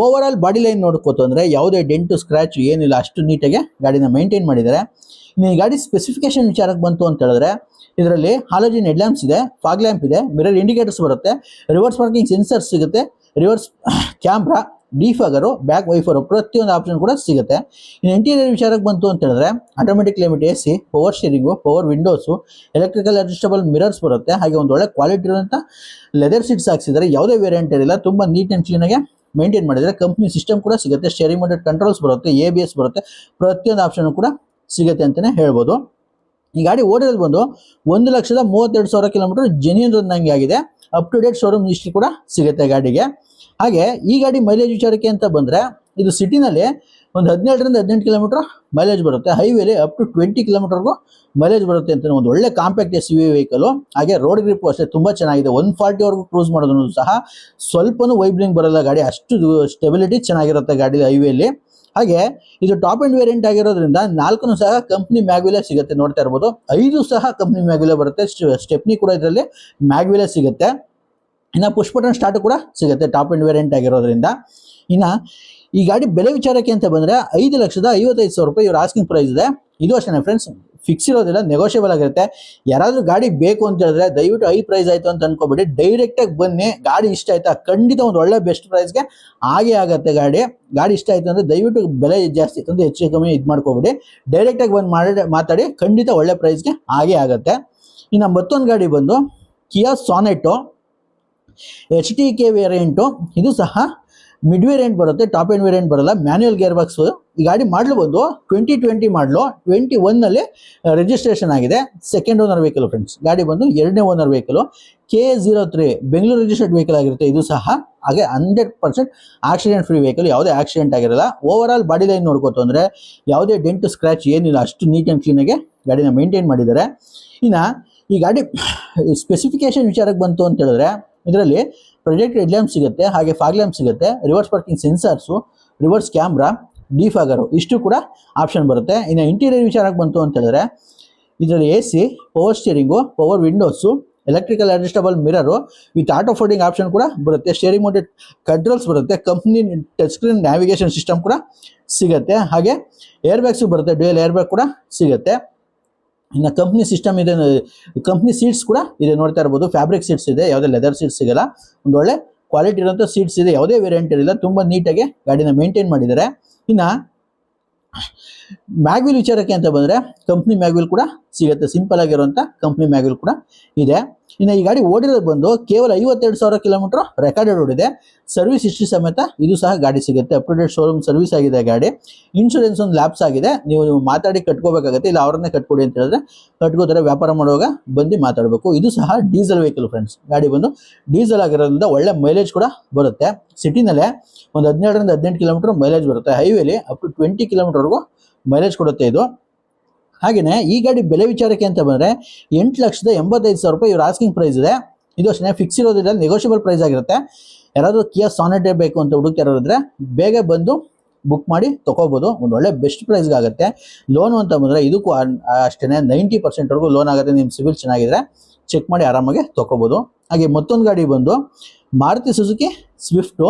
ಓವರ್ ಆಲ್ ಬಾಡಿ ಲೈನ್ ನೋಡ್ಕೋತು ಅಂದರೆ ಯಾವುದೇ ಡೆಂಟು ಸ್ಕ್ರ್ಯಾಚ್ ಏನಿಲ್ಲ, ಅಷ್ಟು ನೀಟಾಗಿ ಗಾಡಿನ ಮೇಂಟೈನ್ ಮಾಡಿದ್ದಾರೆ. ಈ ಗಾಡಿ ಸ್ಪೆಸಿಫಿಕೇಶನ್ ವಿಚಾರಕ್ಕೆ ಬಂತು ಅಂತ ಹೇಳಿದ್ರೆ, ಇದರಲ್ಲಿ ಹಾಲೋಜಿನ್ ಹೆಡ್ ಲ್ಯಾಂಪ್ಸ್ ಇದೆ ಫಾಗ್ ಲ್ಯಾಂಪ್ ಇದೆ ಮಿರರ್ ಇಂಡಿಕೇಟರ್ಸ್ ಬರುತ್ತೆ ರಿವರ್ಸ್ ಪಾರ್ಕಿಂಗ್ ಸೆನ್ಸರ್ಸ್ ಸಿಗುತ್ತೆ reverse camera defogger back wiper ಪ್ರತಿಯೊಂದು ಆಪ್ಷನ್ ಕೂಡ ಸಿಗುತ್ತೆ. ಇನ್ನು ಇಂಟೀರಿಯರ್ ವಿಚಾರಕ್ಕೆ ಬಂತು ಅಂತ ಹೇಳಿದ್ರೆ automatic limit A C power steering power windows electrical adjustable mirrors ಬರುತ್ತೆ. ಹಾಗೆ ಒಂದು ಒಳ್ಳೆ ಕ್ವಾಲಿಟಿ ಇರುವಂಥ ಲೆದರ್ ಸೀಟ್ಸ್ ಹಾಕ್ಸಿದ್ದಾರೆ. ಯಾವುದೇ ವೇರಿಯಂಟ್ ಇರಲಿಲ್ಲ ತುಂಬ ನೀಟ್ ಆ್ಯಂಡ್ ಕ್ಲೀನಾಗಿ ಮೇಂಟೈನ್ ಮಾಡಿದರೆ ಕಂಪ್ನಿ ಸಿಸ್ಟಮ್ ಕೂಡ ಸಿಗುತ್ತೆ. ಶೇರಿಂಗ್ ಮಾಡೆಡ್ ಕಂಟ್ರೋಲ್ಸ್ ಬರುತ್ತೆ ಎ ಬಿ ಎಸ್ ಬರುತ್ತೆ. ಪ್ರತಿಯೊಂದು ಆಪ್ಷನ್ ಕೂಡ ಸಿಗುತ್ತೆ ಅಂತಲೇ ಹೇಳ್ಬೋದು. ಈ ಗಾಡಿ ಓಡಿರೋದು ಬಂದು ಒಂದು ಲಕ್ಷದ ಮೂವತ್ತೆರಡು ಸಾವಿರ ಕಿಲೋಮೀಟರ್ ಜೆನ್ಯೂನ್ ರನ್ನಿಂಗ್ ಆಗಿದೆ. Up to date showroom history ಕೂಡ ಸಿಗುತ್ತೆ ಗಾಡಿಗೆ. ಹಾಗೆ ಈ ಗಾಡಿ ಮೈಲೇಜ್ ವಿಚಾರಕ್ಕೆ ಅಂತ ಬಂದರೆ ಇದು ಸಿಟಿನಲ್ಲಿ ಒಂದು ಹದಿನೇಳರಿಂದ ಹದಿನೆಂಟು ಕಿಲೋಮೀಟರ್ ಮೈಲೇಜ್ ಬರುತ್ತೆ. ಹೈವೇಲಿ ಅಪ್ ಟು ಟ್ವೆಂಟಿ ಕಿಲೋಮೀಟರ್ಗೂ ಮೈಲೇಜ್ ಬರುತ್ತೆ ಅಂತ ಒಂದು ಒಳ್ಳೆ ಕಾಂಪ್ಯಾಕ್ಟ್ ಎಸ್ ವಿ ವೆಹಿಕಲು ಹಾಗೆ ರೋಡ್ ಗ್ರಿಪ್ ಅಷ್ಟೇ ತುಂಬ ಚೆನ್ನಾಗಿದೆ. ಒನ್ ಫಾರ್ಟಿವರೆಗೂ ಕ್ರೂಸ್ ಮಾಡೋದನ್ನು ಸಹ ಸ್ವಲ್ಪನೂ ವೈಬ್ರಿಂಗ್ ಬರಲ್ಲ ಗಾಡಿ. ಅಷ್ಟು ಸ್ಟೆಬಿಲಿಟಿ ಚೆನ್ನಾಗಿರುತ್ತೆ ಗಾಡಿ ಹೈವೇಲಿ ಹಾಗೆ ಇದು ಟಾಪ್ ಅಂಡ್ ವೇರಿಯಂಟ್ ಆಗಿರೋದ್ರಿಂದ ನಾಲ್ಕು ಸಹ ಕಂಪ್ನಿ ಮ್ಯಾಗ್ವಿಲೆ ಸಿಗುತ್ತೆ ನೋಡ್ತಾ ಇರ್ಬೋದು. ಐದು ಸಹ ಕಂಪ್ನಿ ಮ್ಯಾಗ್ವಿಲೆ ಬರುತ್ತೆ. ಸ್ಟೆಪ್ನಿ ಕೂಡ ಇದರಲ್ಲಿ ಮ್ಯಾಗ್ವಿಲೆ ಸಿಗುತ್ತೆ. ಇನ್ನು ಪುಷ್ಪಟನ್ ಸ್ಟಾರ್ಟ್ ಕೂಡ ಸಿಗುತ್ತೆ ಟಾಪ್ ಎಂಡ್ ವೇರಿಯಂಟ್ ಆಗಿರೋದ್ರಿಂದ. ಇನ್ನು ಈ ಗಾಡಿ ಬೆಲೆ ವಿಚಾರಕ್ಕೆ ಅಂತ ಬಂದರೆ ಐದು ಲಕ್ಷದ ಐವತ್ತೈದು ಸಾವಿರ ರೂಪಾಯಿ ಇವರು ಆಸ್ಕಿಂಗ್ ಪ್ರೈಸ್ ಇದೆ. ಇದು ಅಷ್ಟೇ ಫ್ರೆಂಡ್ಸ್ ಫಿಕ್ಸ್ ಇರೋದಿಲ್ಲ ನೆಗೋಷಿಯಬಲ್ ಆಗಿರುತ್ತೆ. ಯಾರಾದರೂ ಗಾಡಿ ಬೇಕು ಅಂತ ಹೇಳಿದ್ರೆ ದಯವಿಟ್ಟು ಐ ಪ್ರೈಸ್ ಆಯಿತು ಅಂತ ಅನ್ಕೋಬೇಡಿ. ಡೈರೆಕ್ಟಾಗಿ ಬನ್ನಿ, ಗಾಡಿ ಇಷ್ಟ ಆಯ್ತಾ, ಖಂಡಿತ ಒಂದು ಒಳ್ಳೆ ಬೆಸ್ಟ್ ಪ್ರೈಸ್ಗೆ ಆಗೇ ಆಗುತ್ತೆ ಗಾಡಿ. ಗಾಡಿ ಇಷ್ಟ ಆಯಿತು ಅಂದರೆ ದಯವಿಟ್ಟು ಬೆಲೆ ಜಾಸ್ತಿ ಇತ್ತು ಹೆಚ್ಚು ಕಮ್ಮಿ ಇದು ಮಾಡ್ಕೋಬೇಡಿ. ಡೈರೆಕ್ಟಾಗಿ ಬಂದು ಮಾಡಿ, ಮಾತಾಡಿ, ಖಂಡಿತ ಒಳ್ಳೆ ಪ್ರೈಸ್ಗೆ ಆಗೇ ಆಗುತ್ತೆ. ಇನ್ನು ಮತ್ತೊಂದು ಗಾಡಿ ಬಂದು Kia Sonet H T K variant ಇದು ಸಹ ಮಿಡ್ ವೇರಿಯಂಟ್ ಬರುತ್ತೆ ಟಾಪ್ ಎಂಡ್ ವೇರಿಯಂಟ್ ಬರಲ್ಲ ಮ್ಯಾನ್ಯಲ್ ಗೇರ್ ಬಾಕ್ಸ್ ಈ ಗಾಡಿ ಮಾಡಲು ಬಂದು ಟ್ವೆಂಟಿ ಟ್ವೆಂಟಿ ಮಾಡಲು ಟ್ವೆಂಟಿ ಒನ್ನಲ್ಲಿ ರಿಜಿಸ್ಟ್ರೇಷನ್ ಆಗಿದೆ. ಸೆಕೆಂಡ್ ಓನರ್ ವೆಹಿಕಲ್ ಫ್ರೆಂಡ್ಸ್ ಗಾಡಿ ಬಂದು ಎರಡನೇ owner vehicle K zero three Bengaluru registered vehicle ಆಗಿರುತ್ತೆ. ಇದು ಸಹ ಹಾಗೆ hundred percent accident free vehicle ಯಾವುದೇ ಆಕ್ಸಿಡೆಂಟ್ ಆಗಿರಲ್ಲ. ಓವರ್ ಆಲ್ ಬಾಡಿ ಲೈನ್ ನೋಡ್ಕೋತು ಅಂದರೆ ಯಾವುದೇ ಡೆಂಟ್ ಸ್ಕ್ರ್ಯಾಚ್ ಏನಿಲ್ಲ. ಅಷ್ಟು ನೀಟ್ ಆ್ಯಂಡ್ ಕ್ಲೀನಾಗಿ ಗಾಡಿನ ಮೇಂಟೈನ್ ಮಾಡಿದ್ದಾರೆ. ಇನ್ನು ಈ ಗಾಡಿ ಸ್ಪೆಸಿಫಿಕೇಶನ್ ವಿಚಾರಕ್ಕೆ ಬಂತು ಅಂತ ಹೇಳಿದ್ರೆ ಇದರಲ್ಲಿ ಪ್ರೊಜೆಕ್ಟ್ ಹೆಡ್ ಲ್ಯಾಂಪ್ ಸಿಗುತ್ತೆ, ಹಾಗೆ ಫಾಗ್ ಲ್ಯಾಂಪ್ ಸಿಗುತ್ತೆ reverse parking sensors reverse camera defogger ಇಷ್ಟು ಕೂಡ ಆಪ್ಷನ್ ಬರುತ್ತೆ. ಇನ್ನು ಇಂಟೀರಿಯರ್ ವಿಚಾರಕ್ಕೆ ಬಂತು ಅಂತ ಹೇಳಿದ್ರೆ, ಇದರಲ್ಲಿ A C power steering power windows electrical adjustable mirror with auto folding option ಕೂಡ ಬರುತ್ತೆ. ಸ್ಟೇರಿಂಗ್ ಮೋಟೆಡ್ ಕಂಟ್ರೋಲ್ಸ್ ಬರುತ್ತೆ. Company touch screen navigation system ಕೂಡ ಸಿಗುತ್ತೆ. ಹಾಗೆ ಏರ್ ಬ್ಯಾಗ್ಸು ಬರುತ್ತೆ. ಡ್ಯೂಯಲ್ ಏರ್ ಬ್ಯಾಗ್ ಕೂಡ ಸಿಗುತ್ತೆ. ಇನ್ನು ಕಂಪ್ನಿ ಸಿಸ್ಟಮ್ ಇದೆ ಕಂಪ್ನಿ ಸೀಟ್ಸ್ ಕೂಡ ಇದೆ ನೋಡ್ತಾ ಇರ್ಬೋದು. ಫ್ಯಾಬ್ರಿಕ್ ಸೀಟ್ಸ್ ಇದೆ, ಯಾವುದೇ ಲೆದರ್ ಸೀಟ್ಸ್ ಸಿಗಲ್ಲ. ಒಂದು ಒಳ್ಳೆ ಕ್ವಾಲಿಟಿ ಇರೋಂಥ ಸೀಟ್ಸ್ ಇದೆ, ಯಾವುದೇ ವೇರಿಯಂಟ್ ಇರಲಿಲ್ಲ. ತುಂಬ ನೀಟಾಗಿ ಗಾಡಿನ ಮೇಂಟೈನ್ ಮಾಡಿದ್ದಾರೆ. ಇನ್ನು ಮ್ಯಾಗ್ವಿಲ್ ವಿಚಾರಕ್ಕೆ ಅಂತ ಬಂದರೆ ಕಂಪ್ನಿ ಮ್ಯಾಗ್ವಿಲ್ ಕೂಡ ಸಿಗುತ್ತೆ. ಸಿಂಪಲ್ ಆಗಿರುವಂಥ ಕಂಪ್ನಿ ಮ್ಯಾಗ್ವಿಲ್ ಕೂಡ ಇದೆ. ಇನ್ನು ಈ ಗಾಡಿ ಓಡಿರೋದು ಬಂದು ಕೇವಲ ಐವತ್ತೆರಡು ಸಾವಿರ ಕಿಲೋಮೀಟರ್ ರೆಕಾರ್ಡೆಡ್ ಓಡಿದೆ. ಸರ್ವಿಸ್ ಹಿಸ್ಟ್ರಿ ಸಮೇತ ಇದು ಸಹ ಗಾಡಿ ಸಿಗುತ್ತೆ. Up to date showroom service ಆಗಿದೆ ಗಾಡಿ. ಇನ್ಶೂರೆನ್ಸ್ ಒಂದು ಲ್ಯಾಪ್ಸ್ ಆಗಿದೆ. ನೀವು ನೀವು ಮಾತಾಡಿ ಕಟ್ಕೋಬೇಕಾಗುತ್ತೆ. ಇಲ್ಲ ಅವ್ರನ್ನೇ ಕಟ್ಕೊಡಿ ಅಂತ ಹೇಳಿದ್ರೆ ಕಟ್ಕೋತಾರೆ. ವ್ಯಾಪಾರ ಮಾಡುವಾಗ ಬಂದು ಮಾತಾಡಬೇಕು. ಇದು ಸಹ ಡೀಸೆಲ್ ವೆಹಿಕಲ್ ಫ್ರೆಂಡ್ಸ್ ಗಾಡಿ ಬಂದು ಡೀಸೆಲ್ ಆಗಿರೋದ್ರಿಂದ ಒಳ್ಳೆ ಮೈಲೇಜ್ ಕೂಡ ಬರುತ್ತೆ. ಸಿಟಿನಲ್ಲೇ ಒಂದು ಹದಿನೇಳರಿಂದ ಹದಿನೆಂಟು ಕಿಲೋಮೀಟರ್ ಮೈಲೇಜ್ ಬರುತ್ತೆ. ಹೈವೇಲಿ ಅಪ್ ಟು ಟ್ವೆಂಟಿ ಕಿಲೋಮೀಟರ್ವರೆಗೂ ಮೈಲೇಜ್ ಕೊಡುತ್ತೆ ಇದು. ಹಾಗೆಯೇ ಈ ಗಾಡಿ ಬೆಲೆ ವಿಚಾರಕ್ಕೆ ಅಂತ ಬಂದರೆ ಎಂಟು ಲಕ್ಷದ ಎಂಬತ್ತೈದು ಸಾವಿರ ರೂಪಾಯಿ ಇವ್ರ ಆಸ್ಕಿಂಗ್ ಪ್ರೈಸ್ ಇದೆ. ಇದು ಅಷ್ಟೇ ಫಿಕ್ಸ್ ಇರೋದಿಲ್ಲ ನೆಗೋಷಿಯಬಲ್ ಪ್ರೈಸ್ ಆಗಿರುತ್ತೆ. ಯಾರಾದರೂ ಕಿಯಾ ಸಾನೆಟೇ ಬೇಕು ಅಂತ ಹುಡುಕ್ತಾರಿದ್ರೆ ಬೇಗ ಬಂದು ಬುಕ್ ಮಾಡಿ ತೊಗೋಬೋದು. ಒಂದು ಒಳ್ಳೆ ಬೆಸ್ಟ್ ಪ್ರೈಸ್ಗಾಗುತ್ತೆ ಲೋನು ಅಂತ ಬಂದರೆ ಇದಕ್ಕೂ ಅಷ್ಟೇ ನೈಂಟಿ ಪರ್ಸೆಂಟ್ವರೆಗೂ ಲೋನ್ ಆಗುತ್ತೆ. ನಿಮ್ಮ ಸಿವಿಲ್ ಚೆನ್ನಾಗಿದ್ರೆ ಚೆಕ್ ಮಾಡಿ ಆರಾಮಾಗಿ ತೊಗೋಬೋದು. ಹಾಗೆ ಮತ್ತೊಂದು ಗಾಡಿ ಬಂದು Maruti Suzuki Swift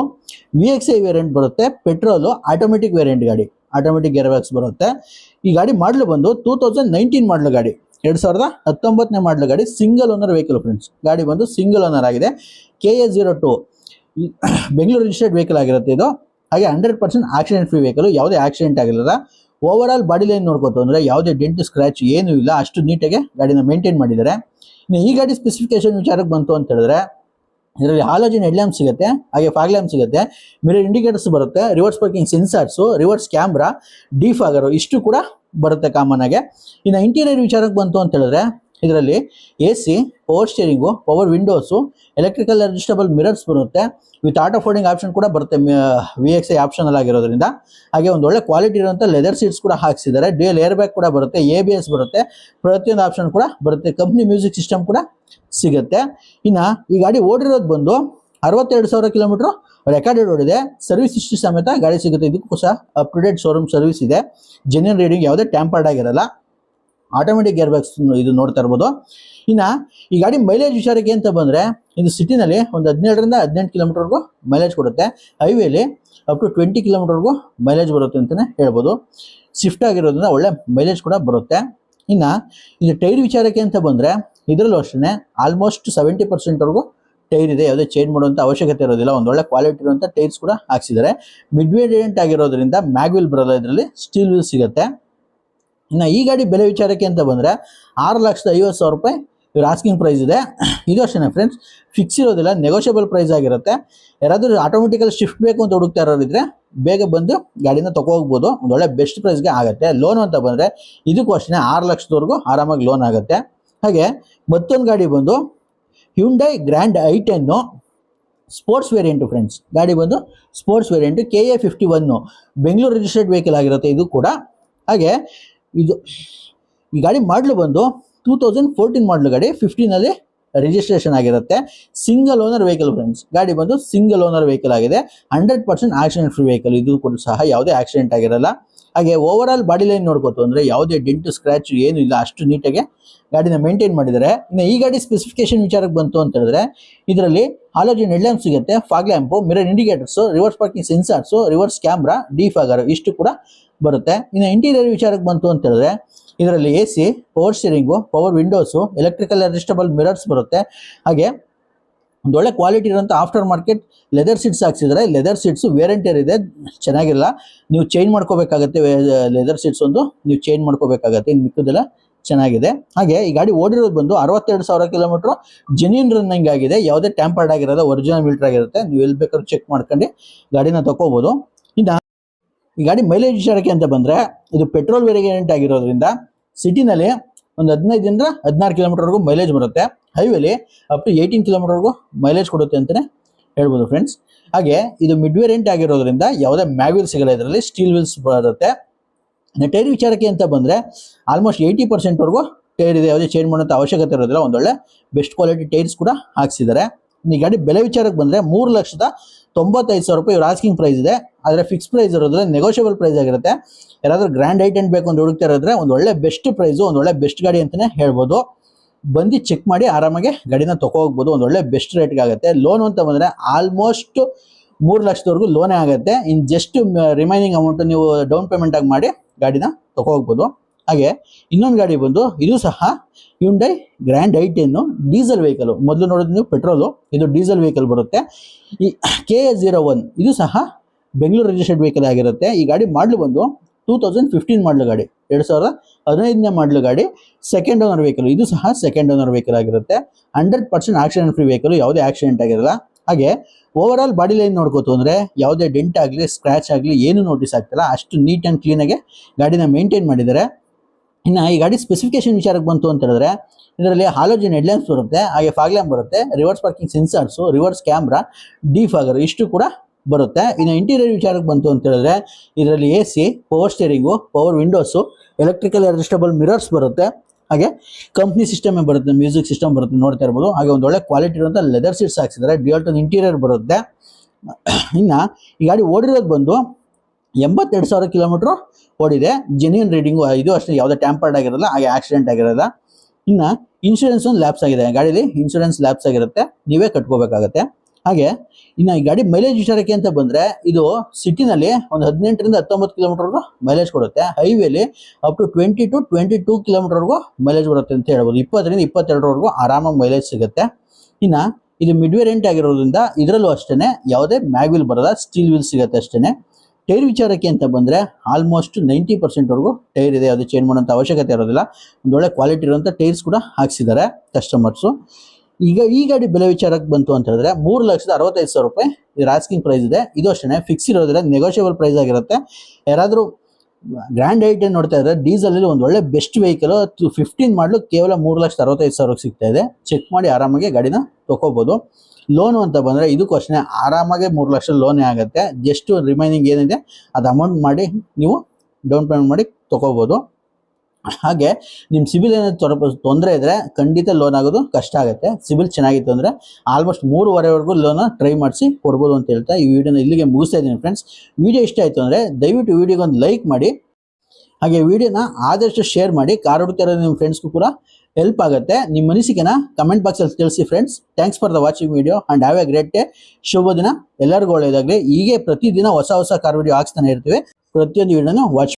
V X I variant ಬರುತ್ತೆ. ಪೆಟ್ರೋಲು ಆಟೋಮೆಟಿಕ್ ವೇರಿಯಂಟ್ ಗಾಡಿ. ಆಟೋಮೆಟಿಕ್ ಗೇರ್ ಬ್ಯಾಗ್ಸ್ ಬರುತ್ತೆ. ಈ ಗಾಡಿ ಮಾಡಲು ಬಂದು ಟೂ ತೌಸಂಡ್ ನೈನ್ಟೀನ್ ಮಾಡಲು ಗಾಡಿ. ಎರಡು ಸಾವಿರದ ಹತ್ತೊಂಬತ್ತನೇ ಮಾಡಲು ಗಾಡಿ ಸಿಂಗಲ್ ಓನರ್ ವೆಹಿಕಲ್ ಫ್ರೆಂಡ್ಸ್ ಗಾಡಿ ಬಂದು ಸಿಂಗಲ್ ಓನರ್ ಆಗಿದೆ. K A zero two Bengaluru registered vehicle ಆಗಿರುತ್ತೆ ಇದು. ಹಾಗೆ hundred percent accident free vehicle ಯಾವುದೇ ಆಕ್ಸಿಡೆಂಟ್ ಆಗಿಲ್ಲ ಓವರ್ ಆಲ್ ಬಾಡಿ ಲೈನ್ ನೋಡ್ಕೋತು ಅಂದರೆ ಯಾವುದೇ ಡೆಂಟ್ ಸ್ಕ್ರಾಚ್ ಏನೂ ಇಲ್ಲ. ಅಷ್ಟು ನೀಟಾಗಿ ಗಾಡಿನ ಮೇಂಟೈನ್ ಮಾಡಿದ್ದಾರೆ. ಇನ್ನು ಈ ಗಾಡಿ ಸ್ಪೆಸಿಫಿಕೇಶನ್ ವಿಚಾರಕ್ಕೆ ಬಂತು ಅಂತ ಹೇಳಿದ್ರೆ ಇದರಲ್ಲಿ ಹಾಲೋಜಿನ್ ಹೆಡ್ಲ್ಯಾಂಪ್ ಸಿಗುತ್ತೆ, ಹಾಗೆ ಫಾಗ್ ಲ್ಯಾಂಪ್ ಸಿಗುತ್ತೆ. ಮಿರರ್ ಇಂಡಿಕೇಟರ್ಸ್ ಬರುತ್ತೆ reverse parking sensors reverse camera defogger ಇಷ್ಟು ಕೂಡ ಬರುತ್ತೆ ಕಾಮನ್ ಆಗಿ. ಇನ್ನು ಇಂಟೀರಿಯರ್ ವಿಚಾರಕ್ಕೆ ಬಂತು ಅಂತ ಹೇಳಿದ್ರೆ ಇದರಲ್ಲಿ A C power steering power windows electrical adjustable mirrors ಬರುತ್ತೆ. ವಿತ್ ಆಟೋ ಫೋಲ್ಡಿಂಗ್ ಆಪ್ಷನ್ ಕೂಡ ಬರುತ್ತೆ ವಿ ಎಕ್ಸ್ ಐ ಆಪ್ಷನಲ್ ಆಗಿರೋದ್ರಿಂದ. ಹಾಗೆ ಒಂದು ಒಳ್ಳೆ ಕ್ವಾಲಿಟಿ ಇರುವಂಥ ಲೆದರ್ ಸೀಟ್ಸ್ ಕೂಡ ಹಾಕ್ಸಿದ್ದಾರೆ. ಡ್ಯೂಯಲ್ ಏರ್ ಬ್ಯಾಗ್ ಕೂಡ ಬರುತ್ತೆ ಎ ಬಿ ಎಸ್ ಬರುತ್ತೆ. ಪ್ರತಿಯೊಂದು ಆಪ್ಷನ್ ಕೂಡ ಬರುತ್ತೆ. ಕಂಪ್ನಿ ಮ್ಯೂಸಿಕ್ ಸಿಸ್ಟಮ್ ಕೂಡ ಸಿಗುತ್ತೆ. ಇನ್ನು ಈ ಗಾಡಿ ಓಡಿರೋದು ಬಂದು ಅರವತ್ತೆರಡು ಸಾವಿರ ಕಿಲೋಮೀಟ್ರ್ ರೆಕಾರ್ಡೆಡ್ ಓಡಿದೆ. ಸರ್ವಿಸ್ ಹಿಸ್ಟ್ರಿ ಸಮೇತ ಗಾಡಿ ಸಿಗುತ್ತೆ. ಇದಕ್ಕೂ ಸಹ up to date showroom service ಇದೆ. ಜೆನ್ಯನ್ ರೀಡಿಂಗ್ ಯಾವುದೇ ಟ್ಯಾಂಪರ್ಡ್ ಆಗಿರಲ್ಲ. ಆಟೋಮೆಟಿಕ್ ಗೇರ್ ಬ್ಯಾಗ್ಸ್ ಇದು ನೋಡ್ತಾ ಇರ್ಬೋದು. ಇನ್ನು ಈ ಗಾಡಿ ಮೈಲೇಜ್ ವಿಚಾರಕ್ಕೆ ಅಂತ ಬಂದರೆ ಇದು ಸಿಟಿನಲ್ಲಿ ಒಂದು ಹದಿನೇಳರಿಂದ ಹದಿನೆಂಟು ಕಿಲೋಮೀಟರ್ವರೆಗೂ ಮೈಲೇಜ್ ಕೊಡುತ್ತೆ. ಹೈವೇಲಿ ಅಪ್ ಟು ಟ್ವೆಂಟಿ ಕಿಲೋಮೀಟರ್ವರೆಗೂ ಮೈಲೇಜ್ ಬರುತ್ತೆ ಅಂತಲೇ ಹೇಳ್ಬೋದು. ಶಿಫ್ಟ್ ಆಗಿರೋದ್ರಿಂದ ಒಳ್ಳೆ ಮೈಲೇಜ್ ಕೂಡ ಬರುತ್ತೆ. ಇನ್ನು ಇದು ಟೈರ್ ವಿಚಾರಕ್ಕೆ ಅಂತ ಬಂದರೆ ಇದರಲ್ಲೂ ಅಷ್ಟೇ ಆಲ್ಮೋಸ್ಟ್ ಸೆವೆಂಟಿ ಪರ್ಸೆಂಟ್ವರೆಗೂ ಟೈರ್ ಇದೆ. ಯಾವುದೇ ಚೇಂಜ್ ಮಾಡುವಂಥ ಅವಶ್ಯಕತೆ ಇರೋದಿಲ್ಲ. ಒಂದು ಒಳ್ಳೆ ಕ್ವಾಲಿಟಿ ಇರುವಂಥ ಟೈರ್ಸ್ ಕೂಡ ಹಾಕ್ಸಿದ್ದಾರೆ. ಮಿಡ್ ವೇರಿಯಂಟ್ ಆಗಿರೋದ್ರಿಂದ ಮ್ಯಾಗ್ವಿಲ್ ಬರೋಲ್ಲ ಇದರಲ್ಲಿ ಸ್ಟೀಲ್ ವೀಲ್ ಸಿಗುತ್ತೆ. ಇನ್ನು ಈ ಗಾಡಿ ಬೆಲೆ ವಿಚಾರಕ್ಕೆ ಅಂತ ಬಂದರೆ ಆರು ಲಕ್ಷದ ಐವತ್ತು ಸಾವಿರ ರೂಪಾಯಿ ಇವ್ರ ಆಸ್ಕಿಂಗ್ ಪ್ರೈಸ್ ಇದೆ. ಇದು ಅಷ್ಟೇ ಫ್ರೆಂಡ್ಸ್ ಫಿಕ್ಸ್ ಇರೋದಿಲ್ಲ ನೆಗೋಷಿಯಬಲ್ ಪ್ರೈಸ್ ಆಗಿರುತ್ತೆ. ಯಾರಾದರೂ ಆಟೋಮೆಟಿಕಲ್ ಶಿಫ್ಟ್ ಬೇಕು ಅಂತ ಹುಡುಕ್ತಾ ಇರೋರಿದ್ರೆ ಬೇಗ ಬಂದು ಗಾಡಿನ ತೊಗೋಗ್ಬೋದು ಒಂದು ಒಳ್ಳೆ ಬೆಸ್ಟ್ ಪ್ರೈಸ್ಗೆ ಆಗುತ್ತೆ. ಲೋನ್ ಅಂತ ಬಂದರೆ ಇದಕ್ಕೂ ಅಷ್ಟೇ ಆರು ಲಕ್ಷದವರೆಗೂ ಆರಾಮಾಗಿ ಲೋನ್ ಆಗುತ್ತೆ. ಹಾಗೆ ಮತ್ತೊಂದು ಗಾಡಿ ಬಂದು Hyundai Grand I ten sports variant friends ಗಾಡಿ ಬಂದು sports variant K A fifty one Bengaluru registered vehicle ಆಗಿರುತ್ತೆ ಇದು ಕೂಡ. ಹಾಗೆ ಇದು ಈ ಗಾಡಿ ಮಾಡಲು ಬಂದು ಟೂ ತೌಸಂಡ್ ಫೋರ್ಟೀನ್ ಮಾಡಲು ಗಾಡಿ ಫಿಫ್ಟೀನಲ್ಲಿ ರಿಜಿಸ್ಟ್ರೇಷನ್ ಆಗಿರುತ್ತೆ. ಸಿಂಗಲ್ ಓನರ್ ವೆಹಿಕಲ್ ಫ್ರೆಂಡ್ಸ್ ಗಾಡಿ ಬಂದು ಸಿಂಗಲ್ ಓನರ್ ವೆಹಿಕಲ್ ಆಗಿದೆ. Hundred percent accident free vehicle ಇದು ಕೂಡ ಸಹ ಯಾವುದೇ ಆಕ್ಸಿಡೆಂಟ್ ಆಗಿರಲ್ಲ. ಹಾಗೆ ಓವರ್ ಆಲ್ ಬಾಡಿ ಲೈನ್ ನೋಡ್ಕೋತು ಅಂದರೆ ಯಾವುದೇ ಡೆಂಟು ಸ್ಕ್ರ್ಯಾಚ್ ಏನು ಇಲ್ಲ. ಅಷ್ಟು ನೀಟಾಗಿ ಗಾಡಿನ ಮೇಂಟೈನ್ ಮಾಡಿದರೆ ಇನ್ನು ಈ ಗಾಡಿ ಸ್ಪೆಸಿಫಿಕೇಶನ್ ವಿಚಾರಕ್ಕೆ ಬಂತು ಅಂತ ಹೇಳಿದ್ರೆ, ಇದರಲ್ಲಿ ಹಾಲೋಜಿನ್ ಹೆಡ್ ಲ್ಯಾಂಪ್ ಸಿಗುತ್ತೆ fog lamp mirror indicators reverse parking sensors reverse camera defogger ಇಷ್ಟು ಕೂಡ ಬರುತ್ತೆ. ಇನ್ನು ಇಂಟೀರಿಯರ್ ವಿಚಾರಕ್ಕೆ ಬಂತು ಅಂತ ಹೇಳಿದ್ರೆ, ಇದರಲ್ಲಿ A C power steering power windows electrical adjustable mirrors ಬರುತ್ತೆ. ಹಾಗೆ ಒಂದು ಒಳ್ಳೆ ಕ್ವಾಲಿಟಿ ಇರೋಂಥ ಆಫ್ಟರ್ ಮಾರ್ಕೆಟ್ ಲೆದರ್ ಸೀಟ್ಸ್ ಹಾಕ್ಸಿದ್ರೆ ಲೆದರ್ ಸೀಟ್ಸು ವೇರೆಂಟಿಯರ್ ಇದೆ ಚೆನ್ನಾಗಿಲ್ಲ ನೀವು ಚೇಂಜ್ ಮಾಡ್ಕೋಬೇಕಾಗತ್ತೆ ಲೆದರ್ ಸೀಟ್ಸ್ ಒಂದು, ನೀವು ಚೇಂಜ್ ಮಾಡ್ಕೋಬೇಕಾಗತ್ತೆ, ಇನ್ನು ಮಿಕ್ಕದೆಲ್ಲ ಚೆನ್ನಾಗಿದೆ. ಹಾಗೆ ಈ ಗಾಡಿ ಓಡಿರೋದು ಬಂದು ಅರವತ್ತೆರಡು ಸಾವಿರ ಕಿಲೋಮೀಟ್ರು ಜೆನ್ಯೂನ್ ರನ್ನಿಂಗ್ ಆಗಿದೆ. ಯಾವುದೇ ಟ್ಯಾಂಪರ್ಡ್ ಆಗಿರೋದು ಒರಿಜಿನಲ್ ಮೀಟರ್ ಆಗಿರುತ್ತೆ. ನೀವು ಎಲ್ಲಿ ಬೇಕಾದ್ರೂ ಚೆಕ್ ಮಾಡ್ಕೊಂಡು ಗಾಡಿನ ತಗೋಬೋದು. ಇನ್ನು ಈ ಗಾಡಿ ಮೈಲೇಜ್ ವಿಚಾರಕ್ಕೆ ಅಂತ ಬಂದರೆ, ಇದು ಪೆಟ್ರೋಲ್ ವೇರಿಯಂಟ್ ಆಗಿರೋದ್ರಿಂದ ಸಿಟಿನಲ್ಲಿ ಒಂದು ಹದಿನೈದರಿಂದ ಹದಿನಾರು ಕಿಲೋಮೀಟರ್ವರೆಗೂ ಮೈಲೇಜ್ ಬರುತ್ತೆ. ಹೈವೇಲಿ ಅಪ್ ಟು ಏಯ್ಟೀನ್ ಕಿಲೋಮೀಟರ್ವರೆಗೂ ಮೈಲೇಜ್ ಕೊಡುತ್ತೆ ಅಂತಲೇ ಹೇಳ್ಬೋದು ಫ್ರೆಂಡ್ಸ್ ಹಾಗೆ ಇದು ಮಿಡ್ ವೇರಿಯಂಟ್ ಆಗಿರೋದ್ರಿಂದ ಯಾವುದೇ ಮ್ಯಾಗ್ವಿಲ್ ಸಿಗಲ್ಲ, ಇದರಲ್ಲಿ ಸ್ಟೀಲ್ ವೀಲ್ಸ್ ಬರುತ್ತೆ. ಟೈರ್ ವಿಚಾರಕ್ಕೆ ಅಂತ ಬಂದರೆ ಆಲ್ಮೋಸ್ಟ್ ಏಯ್ಟಿ ಪರ್ಸೆಂಟ್ವರೆಗೂ ಟೈರ್ ಇದೆ. ಯಾವುದೇ ಚೇಂಜ್ ಮಾಡೋಂಥ ಅವಶ್ಯಕತೆ ಇರೋದಿಲ್ಲ. ಒಂದೊಳ್ಳೆ ಬೆಸ್ಟ್ ಕ್ವಾಲಿಟಿ ಟೈರ್ಸ್ ಕೂಡ ಹಾಕ್ಸಿದ್ದಾರೆ. ಈ ಗಾಡಿ ಬೆಲೆ ವಿಚಾರಕ್ಕೆ ಬಂದರೆ ಮೂರು ಲಕ್ಷದ ತೊಂಬತ್ತೈದು ಸಾವಿರ ರೂಪಾಯಿ ಇವ್ರ ಆಸ್ಕಿಂಗ್ ಪ್ರೈಸ್ ಇದೆ. ಆದರೆ ಫಿಕ್ಸ್ ಪ್ರೈಸ್ ಇರೋದ್ರೆ ನೆಗೋಷಿಯಬಲ್ ಪ್ರೈಸ್ ಆಗಿರುತ್ತೆ. ಯಾರಾದರೂ ಗ್ರ್ಯಾಂಡ್ ಐಟೆಂಟ್ ಬೇಕು ಅಂತ ಹುಡುಕ್ತಾ ಇರೋದ್ರೆ ಒಂದು ಒಳ್ಳೆ ಬೆಸ್ಟ್ ಪ್ರೈಸು ಒಂದು ಒಳ್ಳೆ ಬೆಸ್ಟ್ ಗಾಡಿ ಅಂತಲೇ ಹೇಳ್ಬೋದು. ಬಂದು ಚೆಕ್ ಮಾಡಿ ಆರಾಮಾಗಿ ಗಾಡಿನ ಹೋಗ್ಬೋದು. ಒಂದು ಒಳ್ಳೆ ಬೆಸ್ಟ್ ರೇಟ್ಗೆ ಆಗುತ್ತೆ ಲೋನ್ ಅಂತ ಬಂದರೆ ಆಲ್ಮೋಸ್ಟ್ ಮೂರು ಲಕ್ಷದವರೆಗೂ ಲೋನೇ ಆಗುತ್ತೆ. ಇನ್ನು ಜಸ್ಟ್ ರಿಮೈನಿಂಗ್ ಅಮೌಂಟ್ ನೀವು ಡೌನ್ ಪೇಮೆಂಟ್ ಆಗಿ ಮಾಡಿ ಗಾಡಿನ ತಗೋಗ್ಬೋದು ಹಾಗೆ ಇನ್ನೊಂದು ಗಾಡಿ ಬಂದು ಇದು ಸಹ Hyundai Grand I ten diesel vehicle ಮೊದಲು ನೋಡಿದ್ರೆ ನೀವು ಪೆಟ್ರೋಲು ಇದು ಡೀಸೆಲ್ ವೆಹಿಕಲ್ ಬರುತ್ತೆ. ಈ ಕೆ ಎ ಜೀರೋ ಒನ್ ಇದು ಸಹ ಬೆಂಗಳೂರು ರಿಜಿಸ್ಟರ್ಡ್ ವೆಹಿಕಲ್ ಆಗಿರುತ್ತೆ. ಈ ಗಾಡಿ ಮಾಡಲು ಬಂದು ಟೂ ತೌಸಂಡ್ ಫಿಫ್ಟೀನ್ ಮಾಡಲು ಗಾಡಿ, ಎರಡು ಸಾವಿರದ ಹದಿನೈದನೇ ಮಾಡಲು ಗಾಡಿ. ಸೆಕೆಂಡ್ ಓನರ್ ವೆಹಿಕಲ್ ಇದು ಸಹ ಸೆಕೆಂಡ್ ಓನರ್ ವೆಹಿಕಲ್ ಆಗಿರುತ್ತೆ. Hundred percent accident free vehicle ಯಾವುದೇ ಆಕ್ಸಿಡೆಂಟ್ ಆಗಿರಲ್ಲ. ಹಾಗೆ ಓವರ್ ಆಲ್ ಬಾಡಿ ಲೈನ್ ನೋಡ್ಕೋತು ಅಂದರೆ ಯಾವುದೇ ಡೆಂಟ್ ಆಗಲಿ ಸ್ಕ್ರಾಚ್ ಆಗಲಿ, ಏನು ನೋಟಿಸ್ ಆಗ್ತಿಲ್ಲ. ಅಷ್ಟು ನೀಟ್ ಆ್ಯಂಡ್ ಕ್ಲೀನಾಗೆ ಗಾಡಿನ ಮೇಂಟೈನ್ ಮಾಡಿದ್ದಾರೆ. ಇನ್ನು ಈ ಗಾಡಿ ಸ್ಪೆಸಿಫಿಕೇಶನ್ ವಿಚಾರಕ್ಕೆ ಬಂತು ಅಂತ ಹೇಳಿದ್ರೆ, ಇದರಲ್ಲಿ ಹಾಲೋಜಿನ್ ಹೆಡ್ಲೈನ್ಸ್ ಬರುತ್ತೆ, ಹಾಗೆ ಫಾಗ್ಲ್ಯಾಂಪ್ ಬರುತ್ತೆ reverse parking sensors reverse camera defogger ಇಷ್ಟು ಕೂಡ ಬರುತ್ತೆ. ಇನ್ನು ಇಂಟೀರಿಯರ್ ವಿಚಾರಕ್ಕೆ ಬಂತು ಅಂತ ಹೇಳಿದ್ರೆ, ಇದರಲ್ಲಿ A C power steering power windows electrical adjustable mirrors ಬರುತ್ತೆ. ಹಾಗೆ ಕಂಪ್ನಿ ಸಿಸ್ಟಮ್ ಬರುತ್ತೆ ಮ್ಯೂಸಿಕ್ ಸಿಸ್ಟಮ್ ಬರುತ್ತೆ, ನೋಡ್ತಾ ಇರ್ಬೋದು. ಹಾಗೆ ಒಂದು ಒಳ್ಳೆ ಕ್ವಾಲಿಟಿ ಇರುವಂಥ ಲೆದರ್ ಸೀಟ್ಸ್ ಹಾಕ್ಸಿದ್ದಾರೆ. ಡಿಯಲ್ಟನ್ ಇಂಟೀರಿಯರ್ ಬರುತ್ತೆ. ಇನ್ನು ಈ ಗಾಡಿ ಓಡಿರೋದು ಬಂದು ಎಂಬತ್ತೆರಡು ಸಾವಿರ ಕಿಲೋಮೀಟ್ರ್ ಓಡಿದೆ. ಜೆನ್ಯೂನ್ ರೀಡಿಂಗು ಇದು ಅಷ್ಟೇ, ಯಾವುದೇ ಟ್ಯಾಂಪರ್ಡ್ ಆಗಿರಲ್ಲ, ಹಾಗೆ ಆಕ್ಸಿಡೆಂಟ್ ಆಗಿರಲ್ಲ. ಇನ್ನು ಇನ್ಶೂರೆನ್ಸ್ ಒಂದು ಲ್ಯಾಪ್ಸ್ ಆಗಿದೆ. ಗಾಡೀಲಿ ಇನ್ಶೂರೆನ್ಸ್ ಲ್ಯಾಪ್ಸ್ ಆಗಿರುತ್ತೆ. ನೀವೇ ಕಟ್ಕೋಬೇಕಾಗತ್ತೆ. ಹಾಗೆ, ಇನ್ನು ಈ ಗಾಡಿ ಮೈಲೇಜ್ ವಿಚಾರಕ್ಕೆ ಅಂತ ಬಂದರೆ, ಇದು ಸಿಟಿನಲ್ಲಿ ಒಂದು ಹದಿನೆಂಟರಿಂದ ಹತ್ತೊಂಬತ್ತು ಕಿಲೋಮೀಟರ್ವರೆಗೂ ಮೈಲೇಜ್ ಕೊಡುತ್ತೆ. ಹೈವೇಲಿ up to twenty to twenty two ಕಿಲೋಮೀಟರ್ವರೆಗೂ mileage ಬರುತ್ತೆ ಅಂತ ಹೇಳ್ಬೋದು. ಇಪ್ಪತ್ತರಿಂದ ಇಪ್ಪತ್ತೆರಡರವರೆಗೂ ಆರಾಮಾಗಿ ಮೈಲೇಜ್ ಸಿಗುತ್ತೆ. ಇನ್ನು ಇದು ಮಿಡ್ ವೇರಿಯಂಟ್ ಆಗಿರೋದ್ರಿಂದ ಇದರಲ್ಲೂ ಅಷ್ಟೇ ಯಾವುದೇ ಮ್ಯಾಗ್ವಿಲ್ ಬರೋಲ್ಲ ಸ್ಟೀಲ್ ವೀಲ್ ಸಿಗುತ್ತೆ ಅಷ್ಟೇ ಟೈರ್ ವಿಚಾರಕ್ಕೆ ಅಂತ ಬಂದರೆ ಆಲ್ಮೋಸ್ಟ್ ನೈಂಟಿ ಪರ್ಸೆಂಟ್ವರೆಗೂ ಟೈರ್ ಇದೆ, ಅದು ಚೇಂಜ್ ಮಾಡೋಂಥ ಅವಶ್ಯಕತೆ ಇರೋದಿಲ್ಲ. ಒಂದು ಒಳ್ಳೆ ಕ್ವಾಲಿಟಿ ಇರುವಂಥ ಟೈರ್ಸ್ ಕೂಡ ಹಾಕ್ಸಿದ್ದಾರೆ ಕಸ್ಟಮರ್ಸು ಈಗ ಈ ಗಾಡಿ ಬೆಲೆ ವಿಚಾರಕ್ಕೆ ಬಂತು ಅಂತ ಹೇಳಿದ್ರೆ ಮೂರು ಲಕ್ಷದ ಅರವತ್ತೈದು ಸಾವಿರ ರೂಪಾಯಿ ಇದು ಆಸ್ಕಿಂಗ್ ಪ್ರೈಸ್ ಇದೆ. ಇದು ಅಷ್ಟೇ ಫಿಕ್ಸ್ ಇರೋದಿಲ್ಲ ನೆಗೋಷಿಯಬಲ್ ಪ್ರೈಸ್ ಆಗಿರುತ್ತೆ. ಯಾರಾದರೂ ಗ್ರ್ಯಾಂಡ್ ಐಟ್ ನೋಡ್ತಾ ಇದ್ರೆ ಡೀಸೆಲ್ ಒಂದು ಒಳ್ಳೆ ಬೆಸ್ಟ್ ವೆಹಿಕಲ್ ಫಿಫ್ಟೀನ್ ಮಾಡಲು ಕೇವಲ ಮೂರು ಲಕ್ಷದ ಅರವತ್ತೈದು ಸಾವಿರಕ್ಕೆ ಸಿಗ್ತಾ ಇದೆ. ಚೆಕ್ ಮಾಡಿ ಆರಾಮಾಗಿ ಗಾಡಿನ ತಗೋಬೋದು. ಲೋನು ಅಂತ ಬಂದರೆ ಇದಕ್ಕೂ ಅಷ್ಟೇ ಆರಾಮಾಗಿ ಮೂರು ಲಕ್ಷ ಲೋನೇ ಆಗುತ್ತೆ. ಜಸ್ಟ್ ರಿಮೈನಿಂಗ್ ಏನಿದೆ, ಅದು ಅಮೌಂಟ್ ಮಾಡಿ ನೀವು ಡೌನ್ ಪೇಮೆಂಟ್ ಮಾಡಿ ತಗೋಬೋದು. ಹಾಗೆ ನಿಮ್ಮ ಸಿಬಿಲ್ ಏನಾದ್ರು ತೊಡಪ ತೊಂದರೆ ಇದ್ದರೆ ಖಂಡಿತ ಲೋನ್ ಆಗೋದು ಕಷ್ಟ ಆಗುತ್ತೆ. ಸಿಬಿಲ್ ಚೆನ್ನಾಗಿತ್ತು ಅಂದರೆ ಆಲ್ಮೋಸ್ಟ್ ಮೂರುವರೆವರೆಗೂ ಲೋನ ಟ್ರೈ ಮಾಡಿಸಿ ಕೊಡ್ಬೋದು ಅಂತ ಹೇಳ್ತಾ ಈ ವಿಡಿಯೋನ ಇಲ್ಲಿಗೆ ಮುಗಿಸ್ತಾ ಇದ್ದೀನಿ ಫ್ರೆಂಡ್ಸ್ ವಿಡಿಯೋ ಇಷ್ಟ ಆಯಿತು ಅಂದರೆ ದಯವಿಟ್ಟು ವಿಡಿಯೋಗೆ ಒಂದು ಲೈಕ್ ಮಾಡಿ, ಹಾಗೆ ವಿಡಿಯೋನ ಆದಷ್ಟು ಶೇರ್ ಮಾಡಿ. ಕಾರ್ ನಿಮ್ಮ ಫ್ರೆಂಡ್ಸ್ಗೂ ಕೂಡ ಹೆಲ್ಪ್ ಆಗುತ್ತೆ. ನಿಮ್ಮ ಅನಿಸಿಕೆನ ಕಮೆಂಟ್ ಬಾಕ್ಸಲ್ಲಿ ತಿಳಿಸಿ friends thanks for the watching video and have a great day ಶುಭ ದಿನ. ಎಲ್ಲರಿಗೂ ಒಳ್ಳೆಯದಾಗಲಿ. ಹೀಗೆ ಪ್ರತಿದಿನ ಹೊಸ ಹೊಸ ಕಾರ್ ವಿಡಿಯೋ ಹಾಕ್ಸ್ತಾನೆ ಇರ್ತೀವಿ. ಪ್ರತಿಯೊಂದು ವಿಡಿಯೋನ ವಾಚ್